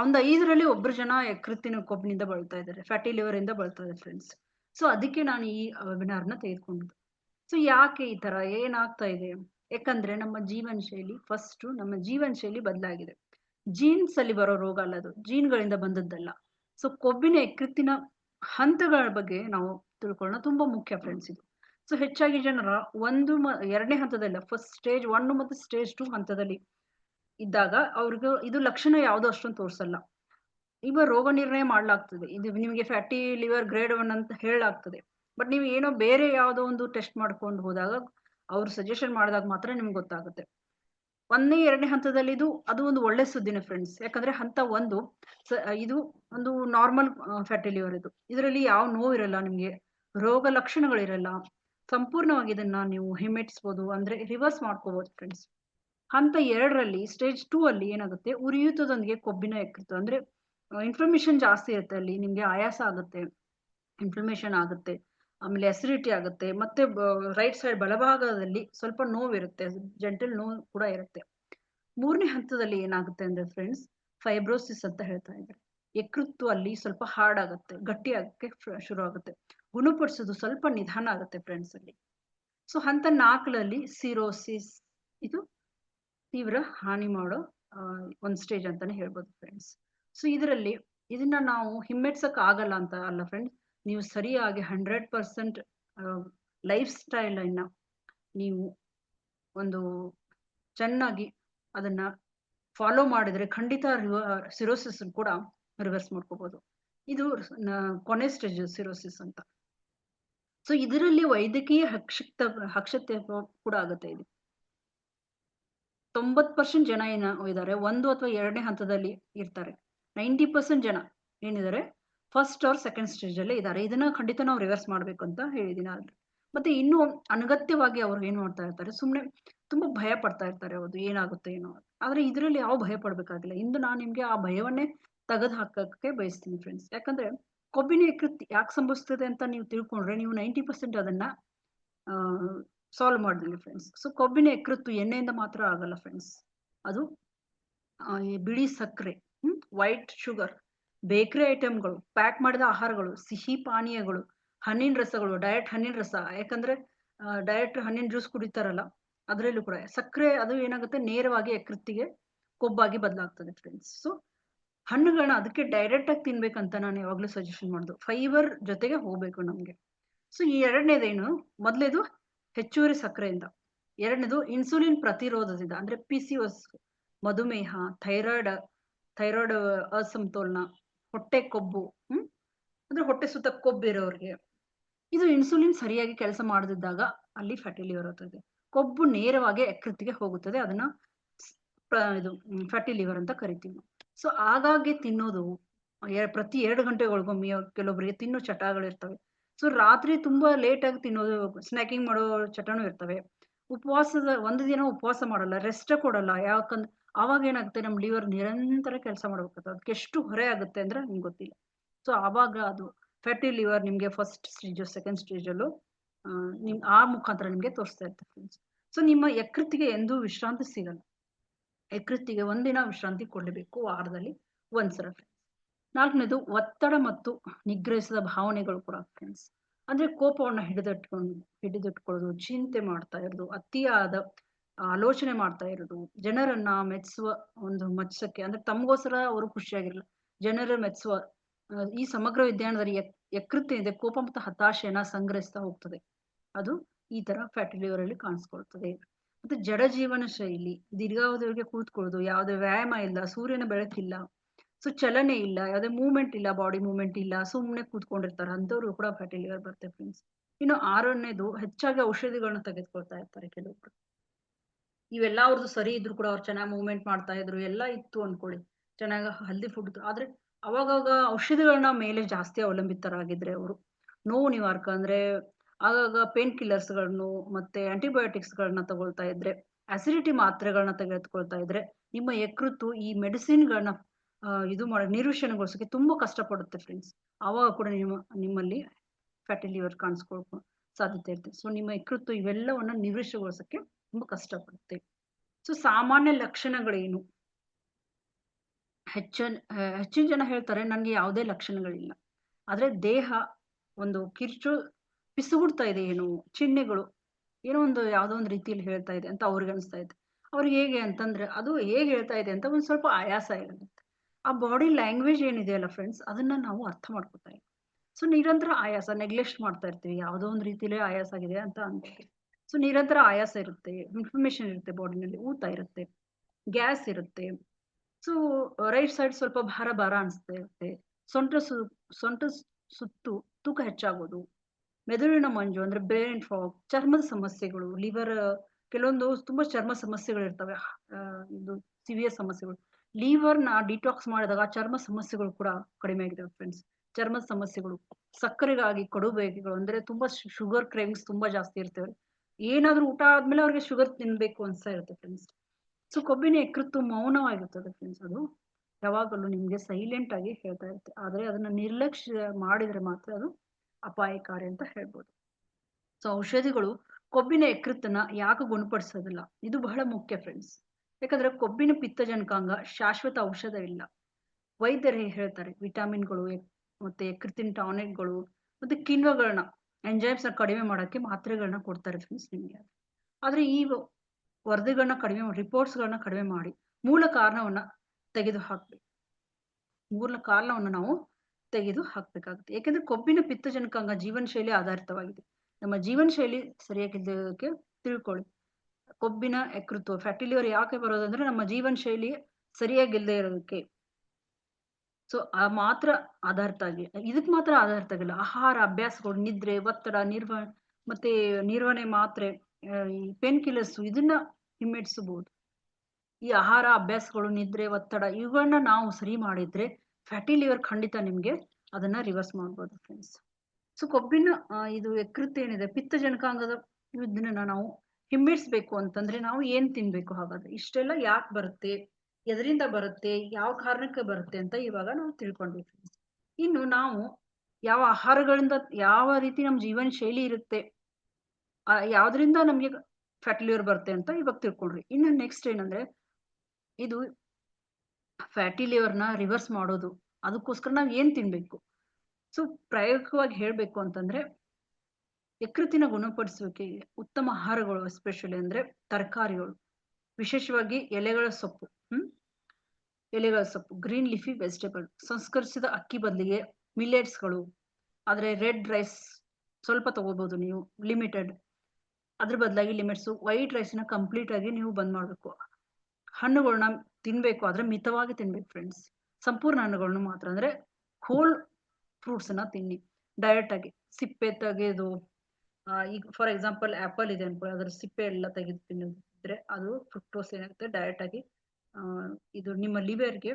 ಒಂದು ಐದರಲ್ಲಿ ಒಬ್ರು ಜನ ಯಕೃತ್ತಿನ ಕೊಬ್ಬಿನಿಂದ ಬಳತಾ ಇದ್ದಾರೆ. ಫ್ಯಾಟಿ ಲಿವರ್ ಇಂದ ಬಳ್ತಾ ಇದ್ದಾರೆ ಫ್ರೆಂಡ್ಸ್ ಸೊ ಅದಕ್ಕೆ ನಾನು ಈ ವೆಬಿನಾರ್ನ ತೆಗೆದುಕೊಂಡಿದ್ದು. ಸೊ ಯಾಕೆ ಈ ತರ ಏನಾಗ್ತಾ ಇದೆ? ಯಾಕಂದ್ರೆ ನಮ್ಮ ಜೀವನ ಶೈಲಿ ಫಸ್ಟ್ ನಮ್ಮ ಜೀವನ ಶೈಲಿ ಬದಲಾಗಿದೆ. ಜೀನ್ಸ್ ಅಲ್ಲಿ ಬರೋ ರೋಗ ಅಲ್ಲ ಅದು. ಜೀನ್ಗಳಿಂದ ಬಂದದ್ದಲ್ಲ. ಸೊ ಕೊಬ್ಬಿನ ಯಕೃತ್ತಿನ ಹಂತಗಳ ಬಗ್ಗೆ ನಾವು ತಿಳ್ಕೊಳ್ಳೋಣ. ತುಂಬಾ ಮುಖ್ಯ ಫ್ರೆಂಡ್ಸ್ ಇದು. ಸೊ ಹೆಚ್ಚಾಗಿ ಜನರ ಒಂದು ಎರಡನೇ ಹಂತದಲ್ಲ ಫಸ್ಟ್ ಸ್ಟೇಜ್ ಒನ್ ಮತ್ತು ಸ್ಟೇಜ್ ಟು ಹಂತದಲ್ಲಿ ಇದ್ದಾಗ ಅವ್ರಿಗೆ ಇದು ಲಕ್ಷಣ ಯಾವ್ದು ಅಷ್ಟೊಂದು ತೋರಿಸಲ್ಲ. ಇವ ರೋಗ ನಿರ್ಣಯ ಮಾಡಲಾಗ್ತದೆ. ಇದು ನಿಮಗೆ ಫ್ಯಾಟಿ ಲಿವರ್ ಗ್ರೇಡ್ ಒನ್ ಅಂತ ಹೇಳಲಾಗ್ತದೆ. ಬಟ್ ನೀವು ಏನೋ ಬೇರೆ ಯಾವುದೋ ಒಂದು ಟೆಸ್ಟ್ ಮಾಡ್ಕೊಂಡು ಹೋದಾಗ, ಅವ್ರು ಸಜೆಷನ್ ಮಾಡಿದಾಗ ಮಾತ್ರ ನಿಮ್ಗೆ ಗೊತ್ತಾಗುತ್ತೆ. ಒಂದನೇ ಎರಡನೇ ಹಂತದಲ್ಲಿ ಇದು ಅದು ಒಂದು ಒಳ್ಳೆ ಸುದ್ದಿನ ಫ್ರೆಂಡ್ಸ್ ಯಾಕಂದ್ರೆ ಹಂತ ಒಂದು ಇದು ಒಂದು ನಾರ್ಮಲ್ ಫ್ಯಾಟಿ ಲಿವರ್ ಇದು. ಇದರಲ್ಲಿ ಯಾವ ನೋವು ಇರಲ್ಲ ನಿಮ್ಗೆ, ರೋಗ ಲಕ್ಷಣಗಳಿರಲ್ಲ ಸಂಪೂರ್ಣವಾಗಿ ಇದನ್ನ ನೀವು ಹಿಮ್ಮೆಟ್ಸ್ಬೋದು ಅಂದ್ರೆ ರಿವರ್ಸ್ ಮಾಡ್ಕೋಬಹುದು ಫ್ರೆಂಡ್ಸ್ ಹಂತ ಎರಡರಲ್ಲಿ ಸ್ಟೇಜ್ ಟೂ ಅಲ್ಲಿ ಏನಾಗುತ್ತೆ, ಉರಿಯೂತದೊಂದಿಗೆ ಕೊಬ್ಬಿನ ಯಕೃತ್ತು ಅಂದ್ರೆ ಇನ್ಫ್ಲಮೇಷನ್ ಜಾಸ್ತಿ ಇರುತ್ತೆ ಅಲ್ಲಿ, ನಿಮ್ಗೆ ಆಯಾಸ ಆಗುತ್ತೆ ಇನ್ಫ್ಲಮೇಷನ್ ಆಗುತ್ತೆ. ಆಮೇಲೆ ಅಸಿಡಿಟಿ ಆಗುತ್ತೆ, ಮತ್ತೆ ರೈಟ್ ಸೈಡ್ ಬಲಭಾಗದಲ್ಲಿ ಸ್ವಲ್ಪ ನೋವಿರುತ್ತೆ ಜೆಂಟಲ್ ನೋವು ಕೂಡ ಇರುತ್ತೆ. ಮೂರನೇ ಹಂತದಲ್ಲಿ ಏನಾಗುತ್ತೆ ಅಂದ್ರೆ ಫ್ರೆಂಡ್ಸ್ ಫೈಬ್ರೋಸಿಸ್ ಅಂತ ಹೇಳ್ತಾ ಇದ್ದಾರೆ. ಯಕೃತ್ತು ಅಲ್ಲಿ ಸ್ವಲ್ಪ ಹಾರ್ಡ್ ಆಗುತ್ತೆ ಗಟ್ಟಿ ಆಗಕ್ಕೆ ಶುರು ಆಗುತ್ತೆ. ಗುಣಪಡಿಸೋದು ಸ್ವಲ್ಪ ನಿಧಾನ ಆಗುತ್ತೆ ಫ್ರೆಂಡ್ಸ್ ಅಲ್ಲಿ. ಸೊ ಹಂತ ನಾಲ್ಕರಲ್ಲಿ ಸಿರೋಸಿಸ್ ಇದು ತೀವ್ರ ಹಾನಿ ಮಾಡೋ ಒಂದು ಸ್ಟೇಜ್ ಅಂತಾನೆ ಹೇಳ್ಬೋದು ಫ್ರೆಂಡ್ಸ್ ಸೊ ಇದರಲ್ಲಿ ಇದನ್ನ ನಾವು ಹಿಮ್ಮೆಟ್ಸಕ್ ಆಗಲ್ಲ ಅಂತ ಅಲ್ಲ ಫ್ರೆಂಡ್ಸ್ ನೀವು ಸರಿಯಾಗಿ ಹಂಡ್ರೆಡ್ ಪರ್ಸೆಂಟ್ ಲೈಫ್ ಸ್ಟೈಲ್ ಅನ್ನ ನೀವು ಒಂದು ಚೆನ್ನಾಗಿ ಅದನ್ನ ಫಾಲೋ ಮಾಡಿದ್ರೆ ಖಂಡಿತ ಸಿರೋಸಿಸ್ ಕೂಡ ರಿವರ್ಸ್ ಮಾಡ್ಕೋಬಹುದು ಇದು ಕೊನೆ ಸ್ಟೇಜ್ ಸಿರೋಸಿಸ್ ಅಂತ. ಸೊ ಇದರಲ್ಲಿ ವೈದ್ಯಕೀಯ ಹಕ್ಷತ ಹಕ್ಷತೆ ಕೂಡ ಆಗುತ್ತೆ ಇದು. ತೊಂಬತ್ ಪರ್ಸೆಂಟ್ ಜನ ಏನ ಇದ್ದಾರೆ ಒಂದು ಅಥವಾ ಎರಡನೇ ಹಂತದಲ್ಲಿ ಇರ್ತಾರೆ. ನೈಂಟಿ ಪರ್ಸೆಂಟ್ ಜನ ಏನಿದ್ದಾರೆ ಫಸ್ಟ್ ಆರ್ ಸೆಕೆಂಡ್ ಸ್ಟೇಜ್ ಅಲ್ಲೇ ಇದ್ದಾರೆ ಇದನ್ನ ಖಂಡಿತ ನಾವು ರಿವರ್ಸ್ ಮಾಡ್ಬೇಕು ಅಂತ ಹೇಳಿದೀನಿ ಆದ್ರೆ. ಮತ್ತೆ ಇನ್ನು ಅನಗತ್ಯವಾಗಿ ಅವ್ರು ಏನ್ ಮಾಡ್ತಾ ಇರ್ತಾರೆ, ಸುಮ್ನೆ ತುಂಬಾ ಭಯ ಪಡ್ತಾ ಇರ್ತಾರೆ ಅದು ಏನಾಗುತ್ತೆ ಏನೋ ಆದ್ರೆ ಇದರಲ್ಲಿ ಯಾವ ಭಯ ಪಡ್ಬೇಕಾಗಿಲ್ಲ. ಇಂದು ನಾನು ನಿಮ್ಗೆ ಆ ಭಯವನ್ನೇ ತೆಗೆದು ಹಾಕಕ್ಕೆ ಬಯಸ್ತೀನಿ ಫ್ರೆಂಡ್ಸ್ ಯಾಕಂದ್ರೆ ಕೊಬ್ಬಿನ ಯಕೃತಿ ಯಾಕೆ ಸಂಭವಿಸ್ತದೆ ಅಂತ ನೀವು ತಿಳ್ಕೊಂಡ್ರೆ ನೀವು ನೈಂಟಿ ಪರ್ಸೆಂಟ್ ಅದನ್ನ ಸಾಲ್ವ್ ಮಾಡಿದ್ರಿ ಫ್ರೆಂಡ್ಸ್ ಸೊ ಕೊಬ್ಬಿನ ಯಕೃತ್ತು ಎಣ್ಣೆಯಿಂದ ಮಾತ್ರ ಆಗಲ್ಲ ಫ್ರೆಂಡ್ಸ್ ಅದು ಬಿಳಿ ಸಕ್ಕರೆ, ಹ್ಮ್ ವೈಟ್ ಶುಗರ್ ಬೇಕರಿ ಐಟಮ್ಗಳು ಪ್ಯಾಕ್ ಮಾಡಿದ ಆಹಾರಗಳು, ಸಿಹಿ ಪಾನೀಯಗಳು, ಹಣ್ಣಿನ ರಸಗಳು ಡಯಟ್ ಹಣ್ಣಿನ ರಸ. ಯಾಕಂದ್ರೆ ಡಯಟ್ ಹಣ್ಣಿನ ಜ್ಯೂಸ್ ಕುಡಿತಾರಲ್ಲ, ಅದರಲ್ಲೂ ಕೂಡ ಸಕ್ಕರೆ ಅದು ಏನಾಗುತ್ತೆ? ನೇರವಾಗಿ ಯಕೃತ್ತಿಗೆ ಕೊಬ್ಬಾಗಿ ಬದಲಾಗ್ತದೆ ಫ್ರೆಂಡ್ಸ್ ಸೊ ಹಣ್ಣುಗಳನ್ನ ಅದಕ್ಕೆ ಡೈರೆಕ್ಟ್ ಆಗಿ ತಿನ್ಬೇಕಂತ ನಾನು ಯಾವಾಗ್ಲೂ ಸಜೆಷನ್ ಮಾಡುದು. ಫೈಬರ್ ಜೊತೆಗೆ ಹೋಗ್ಬೇಕು ನಮ್ಗೆ. ಸೊ ಈ ಎರಡನೇದೇನು? ಮೊದಲೇದು ಹೆಚ್ಚುವರಿ ಸಕ್ಕರೆಯಿಂದ. ಎರಡನೇದು ಇನ್ಸುಲಿನ್ ಪ್ರತಿರೋಧದಿಂದ, ಅಂದ್ರೆ ಪಿ ಸಿ ಮಧುಮೇಹ ಥೈರಾಯ್ಡ್ ಥೈರಾಯ್ಡ್ ಅಸಮತೋಲನ ಹೊಟ್ಟೆ ಕೊಬ್ಬು, ಹ್ಮ್? ಅಂದ್ರೆ ಹೊಟ್ಟೆ ಸುತ್ತ ಕೊಬ್ಬಿರೋರಿಗೆ ಇದು ಇನ್ಸುಲಿನ್ ಸರಿಯಾಗಿ ಕೆಲಸ ಮಾಡದಿದ್ದಾಗ ಅಲ್ಲಿ ಫ್ಯಾಟಿ ಲಿವರ್ ಆಗ್ತದೆ ಕೊಬ್ಬು ನೇರವಾಗಿ ಯಕೃತಿಗೆ ಹೋಗುತ್ತದೆ, ಅದನ್ನ ಇದು ಫ್ಯಾಟಿ ಲಿವರ್ ಅಂತ ಕರಿತೀವಿ. ಸೊ ಆಗಾಗ್ಗೆ ತಿನ್ನೋದು ಪ್ರತಿ ಎರಡು ಗಂಟೆಗೊಳಗೊಮ್ಮೆ ಕೆಲವೊಬ್ಬರಿಗೆ ತಿನ್ನೋ ಚಟಗಳು ಇರ್ತವೆ. ಸೊ ರಾತ್ರಿ ತುಂಬಾ ಲೇಟ್ ಆಗಿ ತಿನ್ನೋದು ಸ್ನ್ಯಾಕಿಂಗ್ ಮಾಡೋ ಚಟನೂ ಇರ್ತವೆ. ಉಪವಾಸದ, ಒಂದು ದಿನ ಉಪವಾಸ ಮಾಡಲ್ಲ ರೆಸ್ಟ್ ಕೊಡಲ್ಲ. ಯಾಕಂದ್ರೆ ಅವಾಗ ಏನಾಗುತ್ತೆ ನಮ್ಮ ಲಿವರ್ ನಿರಂತರ ಕೆಲಸ ಮಾಡ್ಬೇಕಾಗ್ತದೆ. ಅದಕ್ಕೆ ಎಷ್ಟು ಹೊರೆ ಆಗುತ್ತೆ ಅಂದ್ರೆ ನಿಮ್ಗೆ ಗೊತ್ತಿಲ್ಲ. ಸೊ ಆವಾಗ ಅದು ಫ್ಯಾಟಿ ಲಿವರ್ ನಿಮ್ಗೆ ಫಸ್ಟ್ ಸ್ಟೇಜ್ ಸೆಕೆಂಡ್ ಸ್ಟೇಜ್ ಅಲ್ಲೂ ನಿಮ್, ಆ ಮುಖಾಂತರ ನಿಮ್ಗೆ ತೋರಿಸ್ತಾ ಇರ್ತದೆ ಫ್ರೆಂಡ್ಸ್ ಸೊ ನಿಮ್ಮ ಯಕೃತ್ತಿಗೆ ಎಂದೂ ವಿಶ್ರಾಂತಿ ಸಿಗಲ್ಲ. ಯಕೃತ್ತಿಗೆ ಒಂದಿನ ವಿಶ್ರಾಂತಿ ಕೊಡಬೇಕು ವಾರದಲ್ಲಿ ಒಂದ್ಸಲ ಫ್ರೆಂಡ್ಸ್ ನಾಲ್ಕನೇದು ಒತ್ತಡ ಮತ್ತು ನಿಗ್ರಹಿಸಿದ ಭಾವನೆಗಳು ಕೂಡ ಫ್ರೆಂಡ್ಸ್ ಅಂದ್ರೆ ಕೋಪವನ್ನ ಹಿಡಿದಿಟ್ಕೊಂಡು, ಹಿಡಿದಿಟ್ಕೊಳ್ಳೋದು, ಚಿಂತೆ ಮಾಡ್ತಾ ಇರೋದು, ಅತಿಯಾದ ಆಲೋಚನೆ ಮಾಡ್ತಾ ಇರೋದು. ಜನರನ್ನ ಮೆಚ್ಚುವ ಒಂದು ಮೆಚ್ಚಕ್ಕೆ ಅಂದ್ರೆ ತಮಗೋಸ್ಕರ ಅವರು ಖುಷಿಯಾಗಿರಲ್ಲ. ಜನರ ಮೆಚ್ಚುವ ಈ ಸಮಗ್ರ ವಿಜ್ಞಾನದಲ್ಲಿ ಇದೆ ಕೋಪ ಮತ್ತು ಹತಾಶೆಯನ್ನ ಸಂಗ್ರಹಿಸ್ತಾ ಹೋಗ್ತದೆ. ಅದು ಈ ತರ ಫ್ಯಾಟಿ ಲಿವರ್ ಅಲ್ಲಿ ಕಾಣಿಸ್ಕೊಳ್ತದೆ. ಮತ್ತೆ ಜಡ ಜೀವನ ಶೈಲಿ ದೀರ್ಘಾವಧಿಯವರಿಗೆ ಕೂತ್ಕೊಳ್ಳೋದು, ಯಾವುದೇ ವ್ಯಾಯಾಮ ಇಲ್ಲ, ಸೂರ್ಯನ ಬೆಳಕಿಲ್ಲ, ಸೊ ಚಲನೆ ಇಲ್ಲ, ಯಾವುದೇ ಮೂವ್ಮೆಂಟ್ ಇಲ್ಲ ಬಾಡಿ ಮೂವ್ಮೆಂಟ್ ಇಲ್ಲ ಸುಮ್ಮನೆ ಕೂತ್ಕೊಂಡಿರ್ತಾರೆ ಅಂತವ್ರು ಕೂಡ ಫ್ಯಾಟಿ ಲಿವರ್ ಬರುತ್ತೆ ಫ್ರೆಂಡ್ಸ್ ಇನ್ನು ಆರನೇದು ಹೆಚ್ಚಾಗಿ ಔಷಧಿಗಳನ್ನ ತೆಗೆದುಕೊಳ್ತಾ ಇರ್ತಾರೆ ಕೆಲವೊಬ್ರು ಇವೆಲ್ಲ ಅವ್ರದ್ದು ಸರಿ ಇದ್ರು ಕೂಡ ಅವ್ರು ಚೆನ್ನಾಗಿ ಮೂವ್ಮೆಂಟ್ ಮಾಡ್ತಾ ಇದ್ರು, ಎಲ್ಲ ಇತ್ತು ಅನ್ಕೊಳ್ಳಿ. ಚೆನ್ನಾಗಿ ಹೆಲ್ದಿ ಫುಡ್ ಆದ್ರೆ ಅವಾಗವಾಗ ಔಷಧಿಗಳನ್ನ ಮೇಲೆ ಜಾಸ್ತಿ ಅವಲಂಬಿತರಾಗಿದ್ರೆ ಅವರು. ನೋವು ನಿವಾರಕ ಅಂದ್ರೆ ಆಗಾಗ ಪೇನ್ ಕಿಲ್ಲರ್ಸ್ಗಳನ್ನು ಮತ್ತೆ ಆಂಟಿಬಯೋಟಿಕ್ಸ್ ಗಳನ್ನ ತಗೊಳ್ತಾ ಇದ್ರೆ ಆಸಿಡಿಟಿ ಮಾತ್ರೆಗಳನ್ನ ತೆಗೆದುಕೊಳ್ತಾ ಇದ್ರೆ ನಿಮ್ಮ ಯಕೃತ್ತು ಈ ಮೆಡಿಸಿನ್ಗಳನ್ನ ಇದು ಮಾಡಿ ನಿರ್ವಿಷಣಗೊಳಿಸೋಕೆ ತುಂಬಾ ಕಷ್ಟಪಡುತ್ತೆ ಫ್ರೆಂಡ್ಸ್ ಆವಾಗ ಕೂಡ ನಿಮ್ಮ, ನಿಮ್ಮಲ್ಲಿ ಫ್ಯಾಟಿ ಲಿವರ್ ಕಾಣಿಸ್ಕೊಳ್ಕೊ ಸಾಧ್ಯತೆ ಇರುತ್ತೆ. ಸೊ ನಿಮ್ಮ ಯಕೃತ್ತು ಇವೆಲ್ಲವನ್ನ ನಿರ್ವಿಷಗೊಳಿಸೋಕೆ ತುಂಬಾ ಕಷ್ಟಪಡುತ್ತೆ ಸೊ ಸಾಮಾನ್ಯ ಲಕ್ಷಣಗಳೇನು? ಹೆಚ್ಚಿನ ಹೆಚ್ಚಿನ ಜನ ಹೇಳ್ತಾರೆ ನನಗೆ ಯಾವುದೇ ಲಕ್ಷಣಗಳಿಲ್ಲ. ಆದ್ರೆ ದೇಹ ಒಂದು ಕಿರ್ಚು ಪಿಸುಗುಡ್ತಾ ಇದೆ, ಏನು ಚಿಹ್ನೆಗಳು, ಏನೋ ಒಂದು ಯಾವುದೋ ಒಂದು ರೀತಿಯಲ್ಲಿ ಹೇಳ್ತಾ ಇದೆ ಅಂತ ಅವ್ರಿಗೆ ಅನಿಸ್ತಾ ಇದೆ. ಅವ್ರಿಗೆ ಹೇಗೆ ಅಂತಂದ್ರೆ, ಅದು ಹೇಗೆ ಹೇಳ್ತಾ ಇದೆ ಅಂತ ಒಂದು ಸ್ವಲ್ಪ ಆಯಾಸ ಇರುತ್ತೆ. ಆ ಬಾಡಿ ಲ್ಯಾಂಗ್ವೇಜ್ ಏನಿದೆಯಲ್ಲ ಫ್ರೆಂಡ್ಸ್ ಅದನ್ನ ನಾವು ಅರ್ಥ ಮಾಡ್ಕೋತಾ ಇದ್ದೀವಿ. ಸೊ ನಿರಂತರ ಆಯಾಸ ನೆಗ್ಲೆಕ್ಟ್ ಮಾಡ್ತಾ ಇರ್ತೀವಿ, ಯಾವುದೋ ಒಂದು ರೀತಿಲೇ ಆಯಾಸ ಆಗಿದೆ ಅಂತ ಅನ್ಕೋತೀವಿ ಸೊ ನಿರಂತರ ಆಯಾಸ ಇರುತ್ತೆ ಇನ್ಫ್ಲಮೇಷನ್ ಇರುತ್ತೆ ಬಾಡಿನಲ್ಲಿ ಊತ ಇರುತ್ತೆ ಗ್ಯಾಸ್ ಇರುತ್ತೆ. ಸೊ ರೈಟ್ ಸೈಡ್ ಸ್ವಲ್ಪ ಭಾರ ಭಾರ ಅನಿಸ್ತಾ ಇರುತ್ತೆ. ಸೊಂಟ ಸು, ಸೊಂಟ ಸುತ್ತು ತೂಕ ಹೆಚ್ಚಾಗೋದು. ಮೆದುಳಿನ ಮಂಜು ಅಂದ್ರೆ ಬ್ರೈನ್ ಫಾಗ್ ಚರ್ಮದ ಸಮಸ್ಯೆಗಳು ಲಿವರ್ ಕೆಲವೊಂದು ತುಂಬಾ ಚರ್ಮ ಸಮಸ್ಯೆಗಳು ಇರ್ತವೆ. ಇದು ಸಿವಿಯರ್ ಸಮಸ್ಯೆಗಳು. ಲಿವರ್ನ ಡಿಟಾಕ್ಸ್ ಮಾಡಿದಾಗ ಚರ್ಮ ಸಮಸ್ಯೆಗಳು ಕೂಡ ಕಡಿಮೆ ಆಗಿದಾವೆ ಫ್ರೆಂಡ್ಸ್ ಚರ್ಮದ ಸಮಸ್ಯೆಗಳು, ಸಕ್ಕರೆಗಾಗಿ ಕಡುಬೇಕೆಗಳು ಅಂದ್ರೆ ತುಂಬಾ ಶುಗರ್ ಕ್ರೇವಿಂಗ್ಸ್ ತುಂಬಾ ಜಾಸ್ತಿ ಇರ್ತವೆ. ಏನಾದ್ರೂ ಊಟ ಆದ್ಮೇಲೆ ಅವ್ರಿಗೆ ಶುಗರ್ ತಿನ್ಬೇಕು ಅನ್ಸ್ತಾ ಇರುತ್ತೆ ಫ್ರೆಂಡ್ಸ್ ಸೊ ಕೊಬ್ಬಿನ ಯಕೃತ್ತು ಮೌನವಾಗಿರ್ತದೆ ಫ್ರೆಂಡ್ಸ್ ಅದು. ಯಾವಾಗಲೂ ನಿಮ್ಗೆ ಸೈಲೆಂಟ್ ಆಗಿ ಹೇಳ್ತಾ ಇರುತ್ತೆ. ಆದ್ರೆ ಅದನ್ನ ನಿರ್ಲಕ್ಷ್ಯ ಮಾಡಿದ್ರೆ ಮಾತ್ರ ಅದು ಅಪಾಯಕಾರಿ ಅಂತ ಹೇಳ್ಬೋದು. ಸೊ ಔಷಧಿಗಳು ಕೊಬ್ಬಿನ ಯಕೃತ್ತನ್ನ ಯಾಕೆ ಗುಣಪಡಿಸೋದಿಲ್ಲ. ಇದು ಬಹಳ ಮುಖ್ಯ ಫ್ರೆಂಡ್ಸ್ ಯಾಕಂದ್ರೆ ಕೊಬ್ಬಿನ ಪಿತ್ತಜನಕಾಂಗ ಶಾಶ್ವತ ಔಷಧವಿಲ್ಲ ವೈದ್ಯರು ಹೇಳ್ತಾರೆ, ವಿಟಾಮಿನ್ಗಳು ಮತ್ತೆ ಯಕೃತ್ತಿನ ಟಾನಿಕ್ಗಳು ಮತ್ತೆ ಕಿಣ್ವಗಳನ್ನ ಎಂಜೈಮ್ಸ್ ಕಡಿಮೆ ಮಾಡೋಕ್ಕೆ ಮಾತ್ರೆಗಳನ್ನ ಕೊಡ್ತಾರೆ ಫ್ರೆಂಡ್ಸ್ ನಿಮಗೆ. ಆದರೆ ಈ ವರದಿಗಳನ್ನ ಕಡಿಮೆ ರಿಪೋರ್ಟ್ಸ್ ಗಳನ್ನ ಕಡಿಮೆ ಮಾಡಿ ಮೂಲ ಕಾರಣವನ್ನ ತೆಗೆದು ಹಾಕ್ಬೇಕು ಮೂಲ ಕಾರಣವನ್ನು ನಾವು ತೆಗೆದು ಹಾಕ್ಬೇಕಾಗುತ್ತೆ ಯಾಕಂದ್ರೆ ಕೊಬ್ಬಿನ ಪಿತ್ತಜನಕಾಂಗ ಜೀವನ ಶೈಲಿ ಆಧಾರಿತವಾಗಿದೆ. ನಮ್ಮ ಜೀವನ ಶೈಲಿ ಸರಿಯಾಗಿದ್ದಕ್ಕೆ ತಿಳ್ಕೊಳ್ಳಿ. ಕೊಬ್ಬಿನ ಯಕೃತ್ವ ಫ್ಯಾಟಿ ಲಿವರ್ ಯಾಕೆ ಬರೋದಂದ್ರೆ ನಮ್ಮ ಜೀವನ ಶೈಲಿ ಸರಿಯಾಗಿಲ್ಲದೆ ಇರೋದಕ್ಕೆ ಸೊ ಆ ಮಾತ್ರ ಆಧಾರಿತ ಆಗಿ ಇದಕ್ಕೆ ಮಾತ್ರ ಆಧಾರಿತ ಆಗಿಲ್ಲ. ಆಹಾರ, ಅಭ್ಯಾಸಗಳು, ನಿದ್ರೆ, ಒತ್ತಡ, ನಿರ್ವ, ಮತ್ತೆ ನಿರ್ವಹಣೆ ಮಾತ್ರೆ ಪೇನ್ ಕಿಲ್ಲರ್ಸ್ ಇದನ್ನ ಹಿಮ್ಮೆಟ್ಟಿಸಬಹುದು. ಈ ಆಹಾರ, ಅಭ್ಯಾಸಗಳು, ನಿದ್ರೆ, ಒತ್ತಡ ಇವುಗಳನ್ನ ನಾವು ಸರಿ ಮಾಡಿದ್ರೆ ಫ್ಯಾಟಿ ಲಿವರ್ ಖಂಡಿತ ನಿಮ್ಗೆ ಅದನ್ನ ರಿವರ್ಸ್ ಮಾಡ್ಬೋದು ಫ್ರೆಂಡ್ಸ್ ಸೊ ಕೊಬ್ಬಿನ ಇದು ಯಕೃತ್ ಏನಿದೆ, ಪಿತ್ತಜನಕಾಂಗದ ಇದನ್ನ ನಾವು ಹಿಮ್ಮೆಟ್ಸ್ಬೇಕು ಅಂತಂದ್ರೆ ನಾವು ಏನ್ ತಿನ್ಬೇಕು ಹಾಗಾದ್ರೆ? ಇಷ್ಟೆಲ್ಲ ಯಾಕೆ ಬರುತ್ತೆ? ಎದರಿಂದ ಬರುತ್ತೆ, ಯಾವ ಕಾರಣಕ್ಕೆ ಬರುತ್ತೆ ಅಂತ ಇವಾಗ ನಾವು ತಿಳ್ಕೊಂಡ್ವಿ ಇನ್ನು ನಾವು ಯಾವ ಆಹಾರಗಳಿಂದ, ಯಾವ ರೀತಿ ನಮ್ಮ ಜೀವನ ಶೈಲಿ ಇರುತ್ತೆ ಯಾವ್ದ್ರಿಂದ ನಮ್ಗೆ ಫ್ಯಾಟಿ ಲಿವರ್ ಬರುತ್ತೆ ಅಂತ ಇವಾಗ ತಿಳ್ಕೊಂಡ್ರಿ ಇನ್ನು ನೆಕ್ಸ್ಟ್ ಏನಂದ್ರೆ, ಇದು ಫ್ಯಾಟಿ ಲಿವರ್ನ ರಿವರ್ಸ್ ಮಾಡೋದು, ಅದಕ್ಕೋಸ್ಕರ ನಾವು ಏನ್ ತಿನ್ಬೇಕು? ಸೊ ಪ್ರಾಯೋಗಿಕವಾಗಿ ಹೇಳ್ಬೇಕು ಅಂತಂದ್ರೆ ಯಕೃತಿನ ಗುಣಪಡಿಸೋಕೆ ಉತ್ತಮ ಆಹಾರಗಳು ಎಸ್ಪೆಷಲಿ ಅಂದ್ರೆ ತರಕಾರಿಗಳು, ವಿಶೇಷವಾಗಿ ಎಲೆಗಳ ಸೊಪ್ಪು. ಹ್ಮ್? ಎಲೆಗಳ ಸೊಪ್ಪು ಗ್ರೀನ್ ಲಿಫಿ ವೆಜಿಟೇಬಲ್ ಸಂಸ್ಕರಿಸಿದ ಅಕ್ಕಿ ಬದಲಿಗೆ ಮಿಲೆಟ್ಸ್ಗಳು ಆದ್ರೆ ರೆಡ್ ರೈಸ್ ಸ್ವಲ್ಪ ತಗೋಬಹುದು ನೀವು ಲಿಮಿಟೆಡ್ ಅದ್ರ ಬದಲಾಗಿ ಲಿಮಿಟ್ಸ್ ವೈಟ್ ರೈಸ್ನ ಕಂಪ್ಲೀಟ್ ಆಗಿ ನೀವು ಬಂದ್ ಮಾಡಬೇಕು. ಹಣ್ಣುಗಳನ್ನ ತಿನ್ಬೇಕು, ಆದ್ರೆ ಮಿತವಾಗಿ ತಿನ್ಬೇಕು ಫ್ರೆಂಡ್ಸ್ ಸಂಪೂರ್ಣ ಹಣ್ಣುಗಳನ್ನ ಮಾತ್ರ, ಅಂದ್ರೆ ಹೋಲ್ ಫ್ರೂಟ್ಸ್ ಅನ್ನ ತಿನ್ನಿ. ಡೈರೆಕ್ಟ್ ಆಗಿ, ಸಿಪ್ಪೆ ತೆಗೆದು ಈಗ ಫಾರ್ ಎಕ್ಸಾಂಪಲ್ ಆಪಲ್ ಇದೆ ಅನ್ಕೊಳ್ಳಿ ಅದ್ರ ಸಿಪ್ಪೆ ಎಲ್ಲ ತೆಗೆದು ತಿನ್ನಿದ್ರೆ ಅದು ಫ್ರುಕ್ಟೋಸ್ ಏನಾಗುತ್ತೆ? ಡೈರೆಕ್ಟ್ ಆಗಿ ಇದು ನಿಮ್ಮ ಲಿವರ್ಗೆ